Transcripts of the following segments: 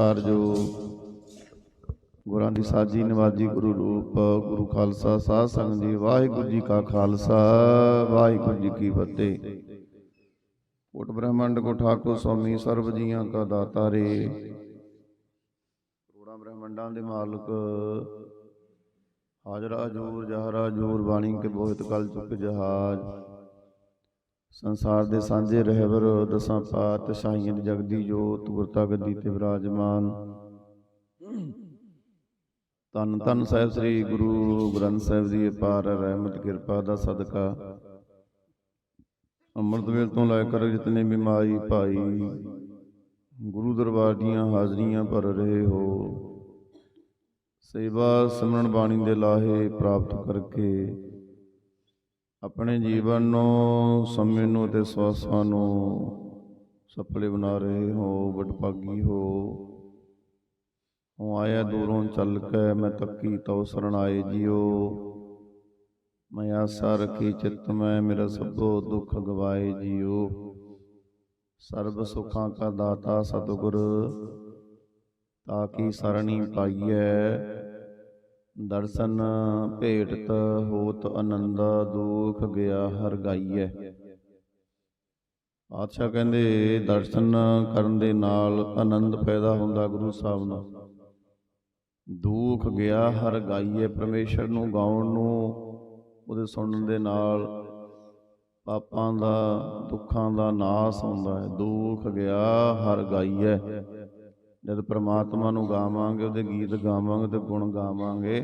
ਸਤਿਕਾਰਯੋਗ ਗੁਰਾਂ ਦੀ ਸਾਜੀ ਨਿਵਾਜੀ ਗੁਰੂ ਰੂਪ, ਗੁਰੂ ਖਾਲਸਾ, ਸਾਧ ਸੰਗਤ ਜੀ, ਵਾਹਿਗੁਰੂ ਜੀ ਕਾ ਖਾਲਸਾ, ਵਾਹਿਗੁਰੂ ਜੀ ਕੀ ਫਤਿਹ। ਕੋਟ ਬ੍ਰਹਮੰਡ ਕੋ ਠਾਕੁਰ ਸਵਾਮੀ ਸਰਬ ਜੀਆਂ ਕਾ ਦਾਤਾ ਰੇ ਕਰੋੜਾਂ ਬ੍ਰਹਮੰਡਾਂ ਦੇ ਮਾਲਕ, ਹਾਜ਼ਰਾ ਜ਼ੋਰ ਜਹਰਾ ਜ਼ੋਰ ਬਾਣੀ ਕੇ ਬੋਹਿਤ ਕਲ ਚੁੱਕ ਜਹਾਜ। ਸੰਸਾਰ ਦੇ ਸਾਂਝੇ ਰਹਿਬਰ ਦਸਾਂ ਪਾਤ ਸ਼ਾਹੀਆਂ ਦੀ ਜਗਦੀ ਜੋਤ, ਗੁਰਤਾ ਗੱਦੀ ਤੇ ਵਿਰਾਜਮਾਨ ਤਨ ਤਨ ਸਾਹਿਬ ਸ੍ਰੀ ਗੁਰੂ ਗ੍ਰੰਥ ਸਾਹਿਬ ਜੀ ਅਪਾਰ ਰਹਿਮਤ, ਕਿਰਪਾ ਦਾ ਸਦਕਾ। ਅੰਮ੍ਰਿਤ ਵੇਲ ਤੋਂ ਲੈ ਕਰ ਜਿਤਨੇ ਵੀ ਭਾਈ ਗੁਰੂ ਦਰਬਾਰ ਦੀਆਂ ਹਾਜ਼ਰੀਆਂ ਭਰ ਰਹੇ ਹੋ। ਸੇਵਾ ਸਿਮਰਨ ਬਾਣੀ ਦੇ ਲਾਹੇ ਪ੍ਰਾਪਤ ਕਰਕੇ ਆਪਣੇ ਜੀਵਨ ਨੂੰ, ਸਮੇਂ ਨੂੰ ਤੇ ਸਵਾਸਾਂ ਨੂੰ ਸਫਲੇ ਬਣਾ ਰਹੇ ਹੋ, ਵਡਭਾਗੀ ਹੋ। ਹੂੰ ਆਇਆ ਦੂਰੋਂ ਚੱਲ ਕੇ, ਮੈਂ ਤੱਕੀ ਤਉ ਸਰਣ ਆਏ ਜਿਉ ਮੈਂ ਆਸਾ ਰਖੀ ਚਿਤ ਮੈਂ, ਮੇਰਾ ਸਭੋ ਦੁੱਖ ਗਵਾਏ ਜਿਉ ਸਰਬ ਸੁਖਾਂ ਕਾ ਦਾਤਾ ਸਤਿਗੁਰ, ਤਾਂ ਕੀ ਸਰਣੀ ਪਾਈਐ? ਦਰਸ਼ਨ ਭੇਟਤ ਹੋਤ ਆਨੰਦ ਦੁਖ ਗਿਆ ਹਰ ਗਾਈਐ। ਪਾਤਸ਼ਾਹ ਕਹਿੰਦੇ, ਦਰਸ਼ਨ ਕਰਨ ਦੇ ਨਾਲ ਆਨੰਦ ਪੈਦਾ ਹੁੰਦਾ ਗੁਰੂ ਸਾਹਿਬ ਨਾਲ ਦੁੱਖ ਗਿਆ ਹਰ ਗਾਈਏ ਪਰਮੇਸ਼ਰ ਨੂੰ ਗਾਉਣ ਨੂੰ, ਉਹਦੇ ਸੁਣਨ ਦੇ ਨਾਲ ਪਾਪਾਂ ਦਾ, ਦੁੱਖਾਂ ਦਾ ਨਾਸ ਹੁੰਦਾ ਹੈ। ਦੁੱਖ ਗਿਆ ਹਰ ਗਾਈਏ ਜਦ ਪ੍ਰਮਾਤਮਾ ਨੂੰ ਗਾਵਾਂਗੇ, ਉਹਦੇ ਗੀਤ ਗਾਵਾਂਗੇ ਤੇ ਗੁਣ ਗਾਵਾਂਗੇ,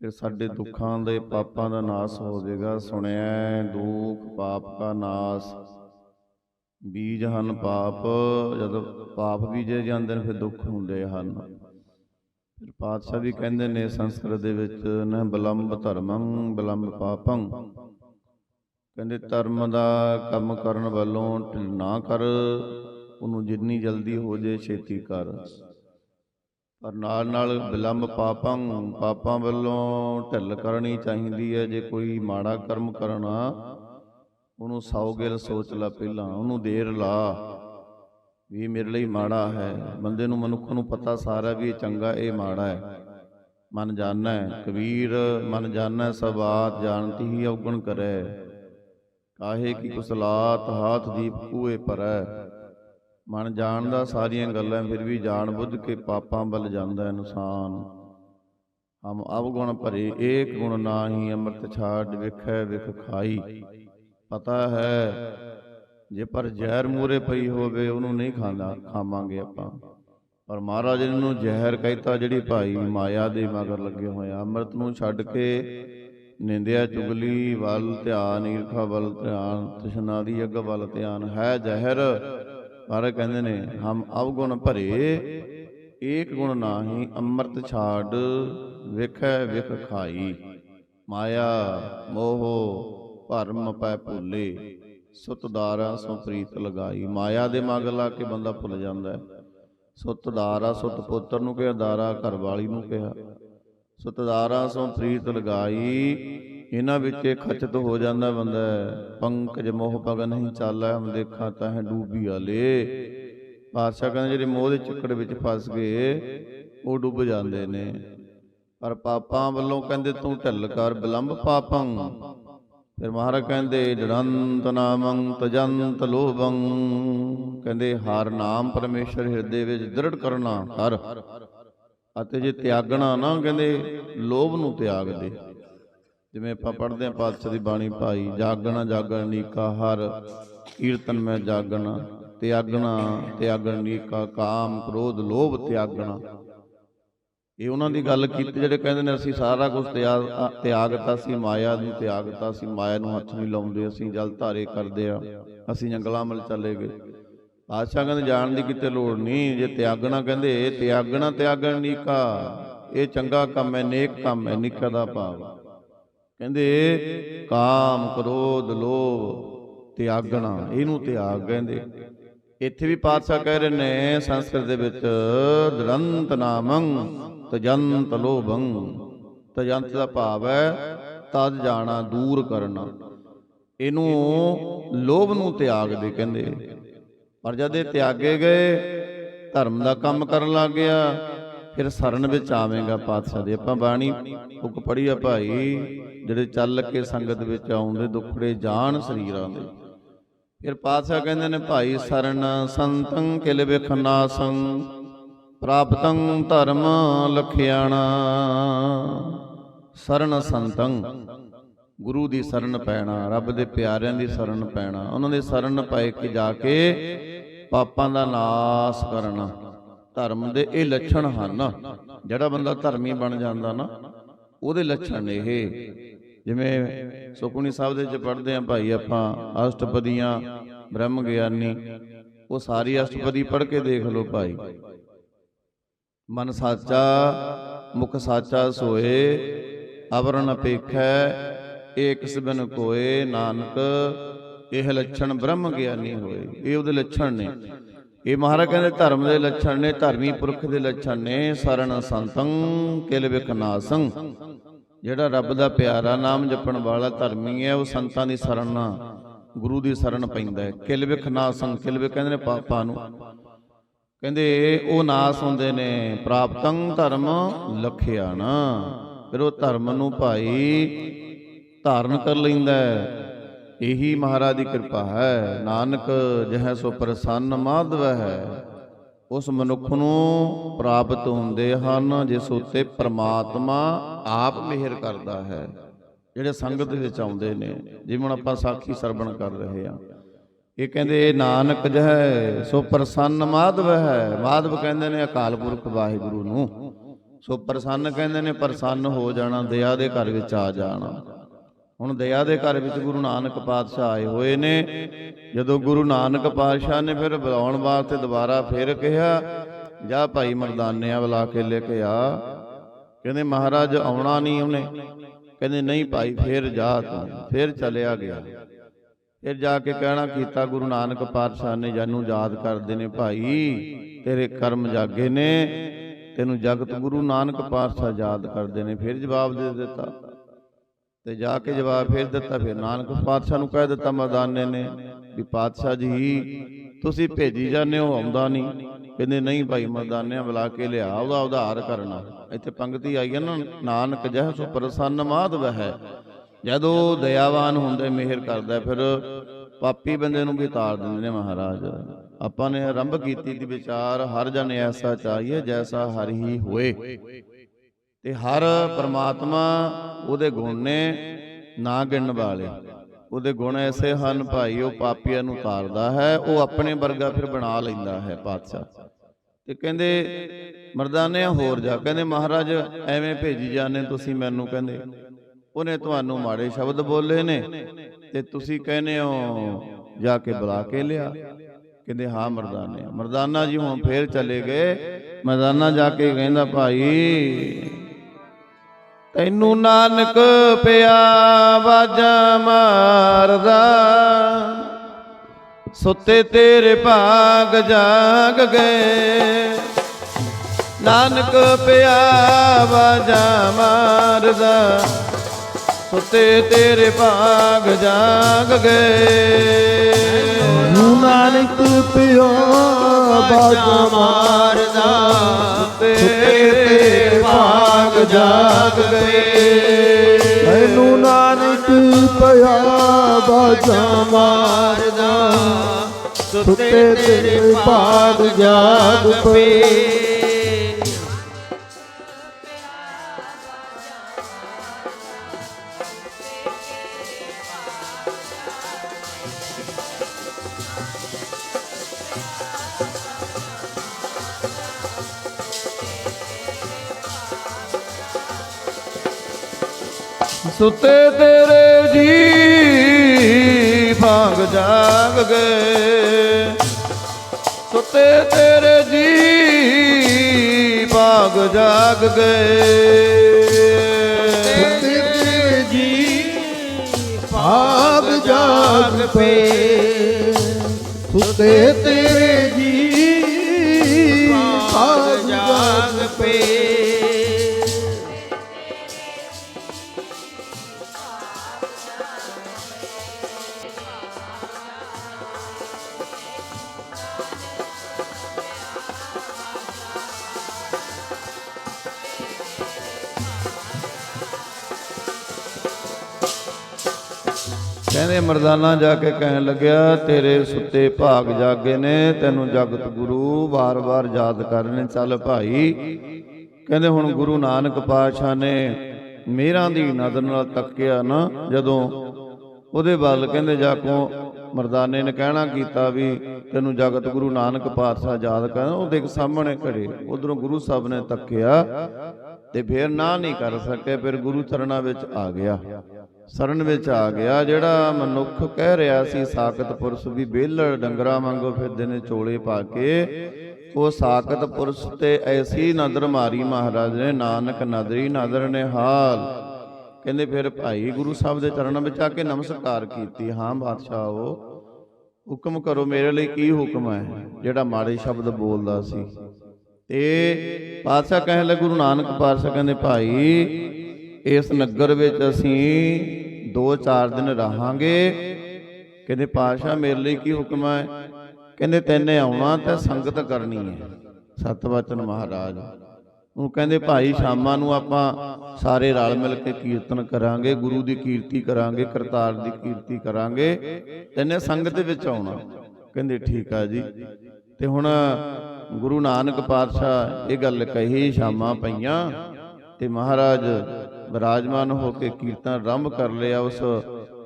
ਫਿਰ ਸਾਡੇ ਦੁੱਖਾਂ ਦੇ ਪਾਪਾਂ ਦਾ ਨਾਸ ਹੋ ਜਾਏਗਾ। ਸੁਣਿਆ ਦੁੱਖ ਪਾਪ ਦਾ ਨਾਸ। ਬੀਜ ਹਨ ਪਾਪ, ਜਦ ਪਾਪ ਬੀਜੇ ਜਾਂਦੇ ਨੇ, ਫਿਰ ਦੁੱਖ ਹੁੰਦੇ ਹਨ। ਫਿਰ ਪਾਤਸ਼ਾਹ ਵੀ ਕਹਿੰਦੇ ਨੇ ਸੰਸਕ੍ਰਿਤ ਦੇ ਵਿੱਚ, ਨ ਬਲੰਬ ਧਰਮੰ, ਬਲੰਬ ਪਾਪੰ। ਕਹਿੰਦੇ ਧਰਮ ਦਾ ਕੰਮ ਕਰਨ ਵੱਲੋਂ ਢਿੱਲ ਨਾ ਕਰ ਉਹਨੂੰ ਜਿੰਨੀ ਜਲਦੀ ਹੋ ਜੇ ਛੇਤੀ ਕਰ। ਪਰ ਨਾਲ ਨਾਲ ਬਿਲੰਬ ਪਾਪੰ ਪਾਪਾਂ ਵੱਲੋਂ ਢਿੱਲ ਕਰਨੀ ਚਾਹੀਦੀ ਹੈ। ਜੇ ਕੋਈ ਮਾੜਾ ਕਰਮ ਕਰਨਾ, ਉਹਨੂੰ ਸੌ ਗਿਲ ਸੋਚ ਲਾ ਪਹਿਲਾਂ, ਉਹਨੂੰ ਦੇਰ ਲਾ। ਵੀ ਮੇਰੇ ਲਈ ਮਾੜਾ ਹੈ। ਬੰਦੇ ਨੂੰ ਮਨੁੱਖ ਨੂੰ ਪਤਾ ਸਾਰਾ ਵੀ ਇਹ ਚੰਗਾ, ਇਹ ਮਾੜਾ ਹੈ। ਮਨ ਜਾਣੈ ਹੈ ਕਬੀਰ ਮਨ ਜਾਣੈ, ਸਭ ਆਤ ਜਾਣਤੀ ਹੀ ਔਗਣ ਕਰੈ। ਕਾਹੇ ਕੀ ਕੁਸਲਾਤ ਹਾਥ ਦੀਪ ਕੂਏ ਪਰੈ ਮਨ ਜਾਣਦਾ ਸਾਰੀਆਂ ਗੱਲਾਂ, ਫਿਰ ਵੀ ਜਾਣ ਬੁੱਝ ਕੇ ਪਾਪਾਂ ਵੱਲ ਜਾਂਦਾ ਇਨਸਾਨ। ਹਮ ਅਵਗੁਣ ਭਰੇ, ਏਕ ਗੁਣ ਨਾਹੀ, ਅੰਮ੍ਰਿਤ ਛਾੜ ਵੇਖੈ, ਵਿਖ ਖਾਈ। ਪਤਾ ਹੈ, ਜੇ ਪਰ ਜ਼ਹਿਰ ਮੂਰੇ ਪਈ ਹੋਵੇ, ਉਹਨੂੰ ਨਹੀਂ ਖਾਂਦਾ, ਖਾਵਾਂਗੇ ਆਪਾਂ। ਪਰ ਮਹਾਰਾਜ ਨੂੰ ਜ਼ਹਿਰ ਕਹਿਤਾ, ਜਿਹੜੀ ਭਾਈ ਮਾਇਆ ਦੇ ਮਗਰ ਲੱਗੇ ਹੋਏ ਆ। ਅੰਮ੍ਰਿਤ ਨੂੰ ਛੱਡ ਕੇ ਨਿੰਦਿਆ, ਚੁਗਲੀ ਵੱਲ ਧਿਆਨ, ਈਰਖਾ ਵੱਲ ਧਿਆਨ, ਤ੍ਰਿਸ਼ਨਾ ਦੀ ਅੱਗ ਵੱਲ ਧਿਆਨ। ਹੈ ਜ਼ਹਿਰ। ਪਰ ਕਹਿੰਦੇ ਨੇ, ਹਮ ਅਵਗੁਣ ਭਰੇ, ਏਕ ਗੁਣ ਨਾਹੀ, ਅੰਮ੍ਰਿਤ ਛਾੜ, ਵੇਖੈ ਵਿਖ ਖਾਈ। ਮਾਇਆ, ਮੋਹ, ਭਰਮ ਪੈ ਭੁੱਲੇ ਸੁਤਦਾਰਾ ਸੋ ਪ੍ਰੀਤ ਲਗਾਈ। ਮਾਇਆ ਦੇ ਮਗ ਲਾ ਕੇ ਬੰਦਾ ਭੁੱਲ ਜਾਂਦਾ ਹੈ। ਸੁਤਦਾਰਾ ਸੁਤ ਪੁੱਤਰ ਨੂੰ ਕਿਹਾ ਦਾਰਾ ਘਰ ਵਾਲੀ ਨੂੰ ਕਿਹਾ। ਸੁਤਦਾਰਾ ਸੋ ਪ੍ਰੀਤ ਲਗਾਈ। ਇਹਨਾਂ ਵਿੱਚ ਇਹ ਖਚਤ ਹੋ ਜਾਂਦਾ ਬੰਦਾ ਪੰਕਜ ਮੋਹ ਪਗ ਨਹੀਂ ਚਾਲੈ, ਹਮ ਦੇਖਾ ਤਾਂ ਹੈ ਡੂਬੀ ਆਲੇ ਪਾਤਸ਼ਾਹ ਕਹਿੰਦੇ ਜਿਹੜੇ ਮੋਹ ਦੇ ਚੱਕੜ ਵਿੱਚ ਫਸ ਗਏ, ਉਹ ਡੁੱਬ ਜਾਂਦੇ ਨੇ। ਪਰ ਪਾਪਾਂ ਵੱਲੋਂ ਕਹਿੰਦੇ ਤੂੰ ਢਿੱਲ ਕਰ, ਬਲੰਬ ਪਾਪੰ। ਫਿਰ ਮਹਾਰਾਜ ਕਹਿੰਦੇ ਡਰੰਤ ਨਾਮੰ ਤਜੰਤ ਲੋਭੰ। ਕਹਿੰਦੇ, ਹਰ ਨਾਮ ਪਰਮੇਸ਼ਰ ਹਿਰਦੇ ਵਿੱਚ ਦ੍ਰਿੜ ਕਰਨਾ ਕਰ। ਅਤੇ ਜੇ ਤਿਆਗਣਾ ਨਾ, ਕਹਿੰਦੇ, ਲੋਭ ਨੂੰ ਤਿਆਗ ਦੇ। ਜਿਵੇਂ ਆਪਾਂ ਪੜ੍ਹਦੇ ਹਾਂ ਪਾਤਸ਼ਾਹ ਦੀ ਬਾਣੀ ਭਾਈ ਜਾਗਣਾ ਜਾਗਣ ਨੀਕਾ ਹਰ ਕੀਰਤਨ ਮੈਂ ਜਾਗਣਾ ਤਿਆਗਣਾ ਤਿਆਗਣ ਨੀਕਾ ਕਾਮ ਕ੍ਰੋਧ ਲੋਭ ਤਿਆਗਣਾ। ਇਹ ਉਹਨਾਂ ਦੀ ਗੱਲ ਕੀਤੀ ਜਿਹੜੇ ਕਹਿੰਦੇ ਨੇ ਅਸੀਂ ਸਾਰਾ ਕੁਝ ਤਿਆਗ ਤਿਆਗਤਾ ਸੀ ਮਾਇਆ ਨੂੰ ਤਿਆਗਤਾ ਸੀ ਮਾਇਆ ਨੂੰ ਹੱਥ ਨਹੀਂ ਲਾਉਂਦੇ ਅਸੀਂ ਜਲ ਧਾਰੇ ਕਰਦੇ ਆ ਅਸੀਂ ਜੰਗਲਾਂ ਵੱਲ ਚਲੇ ਗਏ। ਆਸ਼ਾ ਕਹਿੰਦੇ ਜਾਣ ਦੀ ਕਿਤੇ ਲੋੜ ਨਹੀਂ ਜੇ ਤਿਆਗਣਾ ਕਹਿੰਦੇ ਤਿਆਗਣਾ ਤਿਆਗਣ ਨੀਕਾ ਇਹ ਚੰਗਾ ਕੰਮ ਹੈ ਨੇਕ ਕੰਮ ਹੈ ਨਿੱਕਾ ਦਾ ਭਾਵ। ਕਹਿੰਦੇ, ਕਾਮ ਕ੍ਰੋਧ ਲੋਭ ਤਿਆਗਣਾ। ਇਹਨੂੰ ਤਿਆਗ ਕਹਿੰਦੇ। ਇੱਥੇ ਵੀ ਪਾਤਸ਼ਾਹ ਕਹਿ ਰਹੇ ਨੇ, ਸੰਸਕ੍ਰਿਤ ਦੇ ਵਿੱਚ, ਦਰੰਤ ਨਾਮੰ ਤਜੰਤ ਲੋਭੰ। ਤਜੰਤ ਦਾ ਭਾਵ ਹੈ, ਤਦ ਜਾਣਾ, ਦੂਰ ਕਰਨਾ। ਇਹਨੂੰ ਲੋਭ ਨੂੰ ਤਿਆਗ ਦੇ ਕਹਿੰਦੇ। ਪਰ ਜਦ ਇਹ ਤਿਆਗੇ ਗਏ, ਧਰਮ ਦਾ ਕੰਮ ਕਰਨ ਲੱਗ ਗਿਆ ਫਿਰ ਸਰਨ ਵਿੱਚ ਆਵੇਂਗਾ ਪਾਤਸ਼ਾਹ ਦੇ। ਆਪਾਂ ਬਾਣੀ ਹੁਕ ਪੜੀ ਆ ਭਾਈ, ਜਿਹੜੇ ਚੱਲ ਕੇ ਸੰਗਤ ਵਿੱਚ ਆਉਂਦੇ, ਦੁੱਖੜੇ ਜਾਣ ਸਰੀਰਾਂ ਦੇ। ਫਿਰ ਪਾਤਸ਼ਾਹ ਕਹਿੰਦੇ ਨੇ, ਭਾਈ ਸਰਨ ਸੰਤੰ ਕਿਲ ਵਿਖਨਾਸੰ ਪ੍ਰਾਪਤੰ ਧਰਮ ਲਖਿਆਣਾ। ਸਰਨ ਸੰਤੰ, ਗੁਰੂ ਦੀ ਸ਼ਰਨ ਪੈਣਾ, ਰੱਬ ਦੇ ਪਿਆਰਿਆਂ ਦੀ ਸ਼ਰਨ ਪੈਣਾ, ਉਹਨਾਂ ਦੇ ਸ਼ਰਨ ਪੈ ਕੇ ਜਾ ਕੇ ਪਾਪਾਂ ਦਾ ਨਾਸ ਕਰਨਾ। ਧਰਮ ਦੇ ਇਹ ਲੱਛਣ ਹਨ ਜਿਹੜਾ ਬੰਦਾ ਧਰਮੀ ਬਣ ਜਾਂਦਾ ਨਾ, ਉਹਦੇ ਲੱਛਣ ਇਹ। ਜਿਵੇਂ ਸੁਖਮਨੀ ਸਾਹਿਬ ਦੇ ਵਿੱਚ ਪੜ੍ਹਦੇ ਆ ਭਾਈ, ਆਪਾਂ ਅਸ਼ਟਪਦੀਆਂ ਬ੍ਰਹਮ ਗਿਆਨੀ ਉਹ ਸਾਰੀ ਅਸ਼ਟਪਦੀ ਪੜ੍ਹ ਕੇ ਦੇਖ ਲਓ ਭਾਈ। ਮਨ ਸਾਚਾ, ਮੁਖ ਸਾਚਾ ਸੋਏ ਅਵਰਨ ਅਪੇਖੈ, ਏਕ ਸਿਬਨ ਕੋਏ, ਨਾਨਕ, ਇਹ ਲੱਛਣ ਬ੍ਰਹਮ ਗਿਆਨੀ ਹੋਏ। ਇਹ ਉਹਦੇ ਲੱਛਣ ਨੇ। ਇਹ ਮਹਾਰਾਜ ਕਹਿੰਦੇ ਧਰਮ ਦੇ ਲੱਛਣ ਨੇ, ਧਰਮੀ ਪੁਰਖ ਦੇ ਲੱਛਣ ਨੇ ਸਰਣ ਸੰਤੰ, ਕਿਲ ਵਿਖਨਾਸੰ ਜਿਹੜਾ ਰੱਬ ਦਾ ਪਿਆਰਾ ਨਾਮ ਜਪਣ ਵਾਲਾ ਧਰਮੀ ਹੈ, ਉਹ ਸੰਤਾਂ ਦੀ ਸ਼ਰਨ ਨਾ ਗੁਰੂ ਦੀ ਸ਼ਰਨ ਪੈਂਦਾ ਹੈ। ਕਿਲ ਵਿਖਨਾਸੰ ਕਿਲ ਵਿਖ ਕਹਿੰਦੇ ਨੇ ਪਾਪਾਂ ਨੂੰ। ਕਹਿੰਦੇ ਉਹ ਨਾਸ ਹੁੰਦੇ ਨੇ, ਪ੍ਰਾਪਤੰ ਧਰਮ ਲਖਿਆਣਾ। ਫਿਰ ਉਹ ਧਰਮ ਨੂੰ ਭਾਈ ਧਾਰਨ ਕਰ ਲੈਂਦਾ ਹੈ। ਇਹੀ ਮਹਾਰਾਜ ਦੀ ਕਿਰਪਾ ਹੈ। ਨਾਨਕ, ਜਹ ਸੋ ਪ੍ਰਸੰਨ ਮਾਧਵ ਹੈ, ਉਸ ਮਨੁੱਖ ਨੂੰ ਪ੍ਰਾਪਤ ਹੁੰਦੇ ਹਨ, ਜਿਸ ਉਤੇ ਪ੍ਰਮਾਤਮਾ ਆਪ ਮਿਹਰ ਕਰਦਾ ਹੈ। ਜਿਹੜੇ ਸੰਗਤ ਵਿੱਚ ਆਉਂਦੇ ਨੇ, ਜਿਵੇਂ ਹੁਣ ਆਪਾਂ ਸਾਖੀ ਸਰਵਣ ਕਰ ਰਹੇ ਹਾਂ। ਇਹ ਕਹਿੰਦੇ, ਨਾਨਕ, ਜਹ ਸੋ ਪ੍ਰਸੰਨ ਮਾਧਵ ਹੈ। ਮਾਧਵ ਕਹਿੰਦੇ ਨੇ, ਅਕਾਲ ਪੁਰਖ ਵਾਹਿਗੁਰੂ ਨੂੰ। ਸੋ ਪ੍ਰਸੰਨ ਕਹਿੰਦੇ ਨੇ, ਪ੍ਰਸੰਨ ਹੋ ਜਾਣਾ, ਦਇਆ ਦੇ ਘਰ ਵਿੱਚ ਆ ਜਾਣਾ। ਹੁਣ ਦਇਆ ਦੇ ਘਰ ਵਿੱਚ ਗੁਰੂ ਨਾਨਕ ਪਾਤਸ਼ਾਹ ਆਏ ਹੋਏ ਨੇ। ਜਦੋਂ ਗੁਰੂ ਨਾਨਕ ਪਾਤਸ਼ਾਹ ਨੇ ਫਿਰ ਬੁਲਾਉਣ ਵਾਸਤੇ ਦੁਬਾਰਾ ਫਿਰ ਕਿਹਾ, ਜਾ ਭਾਈ ਮਰਦਾਨਿਆਂ ਬੁਲਾ ਕੇ ਲੈ ਕੇ ਆ। ਕਹਿੰਦੇ, ਮਹਾਰਾਜ, ਆਉਣਾ ਨਹੀਂ ਉਹਨੇ। ਕਹਿੰਦੇ, ਨਹੀਂ ਭਾਈ, ਫਿਰ ਜਾ ਤੂੰ। ਫੇਰ ਚਲਿਆ ਗਿਆ। ਫਿਰ ਜਾ ਕੇ ਕਹਿਣਾ ਕੀਤਾ, ਗੁਰੂ ਨਾਨਕ ਪਾਤਸ਼ਾਹ ਨੇ ਜਾਨੂੰ ਯਾਦ ਕਰਦੇ ਨੇ ਭਾਈ, ਤੇਰੇ ਕਰਮ ਜਾਗੇ ਨੇ, ਤੈਨੂੰ ਜਗਤ ਗੁਰੂ ਨਾਨਕ ਪਾਤਸ਼ਾਹ ਯਾਦ ਕਰਦੇ ਨੇ। ਫਿਰ ਜਵਾਬ ਦੇ ਦਿੱਤਾ। ਤੇ ਜਾ ਕੇ ਜਵਾਬ ਫੇਰ ਦਿੱਤਾ, ਫਿਰ ਨਾਨਕ ਪਾਤਸ਼ਾਹ ਨੂੰ ਕਹਿ ਦਿੱਤਾ, ਮਰਦਾਨੇ ਨੇ, ਵੀ ਪਾਤਸ਼ਾਹ ਜੀ, ਤੁਸੀਂ ਭੇਜੀ ਜਾਂਦੇ ਹੋ, ਆਉਂਦਾ ਨਹੀਂ। ਕਹਿੰਦੇ, ਨਹੀਂ ਭਾਈ, ਮਰਦਾਨਿਆਂ ਬੁਲਾ ਕੇ ਲਿਆ, ਉਹਦਾ ਉਧਾਰ ਕਰਨਾ। ਇੱਥੇ ਪੰਗਤੀ ਆਈ ਹੈ ਨਾ, ਨਾਨਕ ਜਹ ਸੋ ਪ੍ਰਸੰਨ ਮਾਧਵ ਹੈ ਜਦੋਂ ਦਇਆਵਾਨ ਹੁੰਦੇ, ਮਿਹਰ ਕਰਦਾ, ਫਿਰ ਪਾਪੀ ਬੰਦੇ ਨੂੰ ਵੀ ਤਾਰ ਦਿੰਦੇ ਨੇ ਮਹਾਰਾਜ। ਆਪਾਂ ਨੇ ਆਰੰਭ ਕੀਤੀ ਦੀ ਵਿਚਾਰ, ਹਰ ਜਨ ਐਸਾ ਚਾਹੀਏ, ਜੈਸਾ ਹਰ ਹੀ ਹੋਏ। ਤੇ ਹਰ ਪਰਮਾਤਮਾ ਉਹਦੇ ਗੁਣ ਨੇ ਨਾ ਗਿਣਨ ਵਾਲੇ। ਉਹਦੇ ਗੁਣ ਐਸੇ ਹਨ, ਭਾਈ ਉਹ ਪਾਪੀਆਂ ਨੂੰ ਤਾਰਦਾ ਹੈ, ਉਹ ਆਪਣੇ ਵਰਗਾ ਫਿਰ ਬਣਾ ਲੈਂਦਾ ਹੈ ਪਾਤਸ਼ਾਹ। ਤੇ ਕਹਿੰਦੇ ਮਰਦਾਨੇ ਹੋਰ ਜਾ, ਕਹਿੰਦੇ, ਮਹਾਰਾਜ, ਐਵੇਂ ਭੇਜੀ ਜਾਂਦੇ ਤੁਸੀਂ ਮੈਨੂੰ, ਕਹਿੰਦੇ। ਉਹਨੇ ਤੁਹਾਨੂੰ ਮਾੜੇ ਸ਼ਬਦ ਬੋਲੇ ਨੇ, ਤੇ ਤੁਸੀਂ ਕਹਿੰਦੇ ਹੋ, ਜਾ ਕੇ ਬੁਲਾ ਕੇ ਲਿਆ। ਕਹਿੰਦੇ, ਹਾਂ ਮਰਦਾਨੇ ਮਰਦਾਨਾ ਜੀ ਹੁਣ ਫੇਰ ਚਲੇ ਗਏ। ਮਰਦਾਨਾ ਜਾ ਕੇ ਕਹਿੰਦਾ, ਭਾਈ ਤੈਨੂੰ ਨਾਨਕ ਪਿਆ ਬਾਜਾ ਮਾਰਦਾ। ਸੁੱਤੇ ਤੇਰੇ ਭਾਗ ਜਾਗ ਗਏ। ਨਾਨਕ ਪਿਆ ਬਾਜਾ ਮਾਰਦਾ। ਸੁੱਤੇ ਤੇਰੇ ਭਾਗ ਜਾਗ ਗਏ। ਨਾਨਕ ਪਿਓ, ਬਾਜਾ ਮਾਰਦਾ ਸੁੱਤੇ ਭਾਗ ਜਾਗ ਗਏ। ਤੈਨੂੰ ਨਾਨਕ ਪਿਆ, ਬਾਜਾ ਮਾਰਦਾ ਸੁੱਤੇ ਤੇਰੇ ਭਾਗ ਜਾਗ ਪਏ। ਸੁੱਤੇ ਤੇਰੇ ਜੀ ਭਾਗ ਜਾਗ ਗਏ। ਸੁੱਤੇ ਤੇਰੇ ਜੀ ਭਾਗ ਜਾਗ ਗਏ। ਤੇਰੇ ਜੀ ਭਾਗ ਜਾਗ ਪਏ ਸੁਤੇ ਤੇਰੇ ਜੀ ਕਹਿੰਦੇ, ਮਰਦਾਨਾ ਜਾ ਕੇ ਕਹਿਣ ਲੱਗਿਆ, ਤੇਰੇ ਸੁੱਤੇ ਭਾਗ ਜਾਗੇ ਨੇ, ਤੈਨੂੰ ਜਗਤ ਗੁਰੂ ਵਾਰ-ਵਾਰ ਯਾਦ ਕਰਨੇ, ਚੱਲ ਭਾਈ। ਕਹਿੰਦੇ, ਹੁਣ ਗੁਰੂ ਨਾਨਕ ਪਾਤਸ਼ਾਹ ਨੇ ਮੇਰਾਂ ਦੀ ਨਜ਼ਰ ਨਾਲ ਤੱਕਿਆ ਨਾ, ਜਦੋਂ ਉਹਦੇ ਵੱਲ ਕਹਿੰਦੇ, ਜਾ ਕੋ ਮਰਦਾਨੇ ਨੇ ਕਹਿਣਾ ਕੀਤਾ ਵੀ ਤੈਨੂੰ ਜਗਤ ਗੁਰੂ ਨਾਨਕ ਪਾਤਸ਼ਾਹ ਯਾਦ ਕਰਨਾ ਉਹਦੇ ਸਾਹਮਣੇ ਖੜੇ, ਉਧਰੋਂ ਗੁਰੂ ਸਾਹਿਬ ਨੇ ਤੱਕਿਆ ਤੇ ਫਿਰ ਨਾ ਨਹੀਂ ਕਰ ਸਕੇ, ਫਿਰ ਗੁਰੂ ਚਰਨਾਂ ਵਿੱਚ ਆ ਗਿਆ। ਸਰਨ ਵਿੱਚ ਆ ਗਿਆ ਜਿਹੜਾ ਮਨੁੱਖ ਕਹਿ ਰਿਹਾ ਸੀ, ਸਾਖਤ ਪੁਰਸ਼ ਵੀ ਬੇਲੜ ਡੰਗਰਾ ਵਾਂਗੂ ਫਿਰਦੇ ਨੇ ਚੋਲੇ ਪਾ ਕੇ। ਉਹ ਸਾਖਤ ਪੁਰਸ਼ ਤੇ ਐਸੀ ਨਦਰ ਮਾਰੀ ਮਹਾਰਾਜ ਨੇ, ਨਾਨਕ ਨਦਰੀ ਨਦਰ ਨੇ ਹਾਲ ਕਹਿੰਦੇ, ਫਿਰ ਭਾਈ ਗੁਰੂ ਸਾਹਿਬ ਦੇ ਚਰਨਾਂ ਵਿੱਚ ਆ ਕੇ ਨਮਸਕਾਰ ਕੀਤੀ। ਹਾਂ ਬਾਦਸ਼ਾਹੋ ਹੁਕਮ ਕਰੋ, ਮੇਰੇ ਲਈ ਕੀ ਹੁਕਮ ਹੈ? ਜਿਹੜਾ ਮਾੜੇ ਸ਼ਬਦ ਬੋਲਦਾ ਸੀ। ਤੇ ਪਾਤਸ਼ਾਹ ਕਹਿਣ ਲੱਗੇ, ਗੁਰੂ ਨਾਨਕ ਪਾਤਸ਼ਾਹ ਕਹਿੰਦੇ, ਭਾਈ ਇਸ ਨਗਰ ਵਿੱਚ ਅਸੀਂ 2-4 ਦਿਨ ਰਹਾਂਗੇ। ਕਹਿੰਦੇ, ਪਾਤਸ਼ਾਹ, ਮੇਰੇ ਲਈ ਕੀ ਹੁਕਮ ਹੈ? ਕਹਿੰਦੇ, ਤੈਨੇ ਆਉਣਾ ਤੇ ਸੰਗਤ ਕਰਨੀ ਹੈ। ਸਤਵਚਨ ਮਹਾਰਾਜ। ਉਹ ਕਹਿੰਦੇ, ਭਾਈ, ਸ਼ਾਮਾਂ ਨੂੰ ਆਪਾਂ ਸਾਰੇ ਰਲ ਮਿਲ ਕੇ ਕੀਰਤਨ ਕਰਾਂਗੇ, ਗੁਰੂ ਦੀ ਕੀਰਤੀ ਕਰਾਂਗੇ, ਕਰਤਾਰ ਦੀ ਕੀਰਤੀ ਕਰਾਂਗੇ। ਤੈਨੇ ਸੰਗਤ ਵਿੱਚ ਆਉਣਾ। ਕਹਿੰਦੇ, ਠੀਕ ਆ ਜੀ। ਤੇ ਹੁਣ ਗੁਰੂ ਨਾਨਕ ਪਾਤਸ਼ਾਹ ਇਹ ਗੱਲ ਕਹੀ, ਸ਼ਾਮਾਂ ਪਈਆਂ ਤੇ ਮਹਾਰਾਜ ਵਿਰਾਜਮਾਨ ਹੋ ਕੇ ਕੀਰਤਨ ਆਰੰਭ ਕਰ ਲਿਆ ਉਸ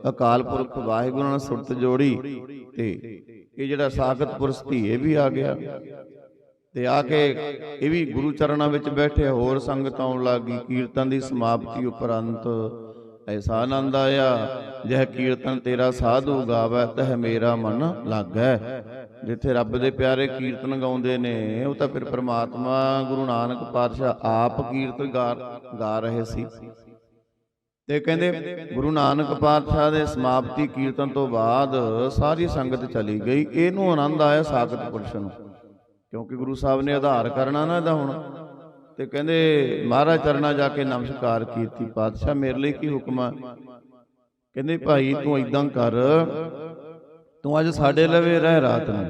ਅਕਾਲ ਪੁਰਖ ਵਾਹਿਗੁਰੂ ਨਾਲ ਸੁਰਤ ਜੋੜੀ ਤੇ ਇਹ ਜਿਹੜਾ ਸਾਖਤ ਪੁਰਸ਼ ਧੀ ਵੀ ਆ ਗਿਆ ਤੇ ਆ ਕੇ ਇਹ ਵੀ ਗੁਰੂ ਚਰਨਾਂ ਵਿੱਚ ਬੈਠੇ ਹੋਰ ਸੰਗਤ ਆਉਣ ਲੱਗੀ, ਕੀਰਤਨ ਦੀ ਸਮਾਪਤੀ ਉਪਰੰਤ ਐਸਾ ਆਨੰਦ ਆਇਆ, ਜਹ ਕੀਰਤਨ ਤੇਰਾ ਸਾਧੂ ਗਾਵੇ, ਤਹ ਮੇਰਾ ਮਨ ਲਾਗੈ। ਜਿੱਥੇ ਰੱਬ ਦੇ ਪਿਆਰੇ ਕੀਰਤਨ ਗਾਉਂਦੇ ਨੇ, ਉਹ ਤਾਂ ਫਿਰ ਪ੍ਰਮਾਤਮਾ ਗੁਰੂ ਨਾਨਕ ਪਾਤਸ਼ਾਹ ਆਪ ਕੀਰਤਨ ਗਾ ਰਹੇ ਸੀ। ਤੇ ਕਹਿੰਦੇ ਗੁਰੂ ਨਾਨਕ ਪਾਤਸ਼ਾਹ ਦੇ ਸਮਾਪਤੀ ਕੀਰਤਨ ਤੋਂ ਬਾਅਦ ਸਾਰੀ ਸੰਗਤ ਚਲੀ ਗਈ। ਇਹਨੂੰ ਆਨੰਦ ਆਇਆ ਸਾਖਤ ਪੁਰਸ਼ ਨੂੰ, ਕਿਉਂਕਿ ਗੁਰੂ ਸਾਹਿਬ ਨੇ ਆਧਾਰ ਕਰਨਾ ਨਾ ਇਹਦਾ ਹੁਣ। ਤੇ ਕਹਿੰਦੇ ਮਹਾਰਾਜ ਚਰਨਾ ਜਾ ਕੇ ਨਮਸਕਾਰ ਕੀਤੀ, ਪਾਤਸ਼ਾਹ ਮੇਰੇ ਲਈ ਕੀ ਹੁਕਮ ਆ? ਕਹਿੰਦੇ ਭਾਈ ਤੂੰ ਇਦਾਂ ਕਰ ਤੂੰ ਅੱਜ ਸਾਡੇ ਲਵੇ ਰਹਿ ਰਾਤ ਨੂੰ।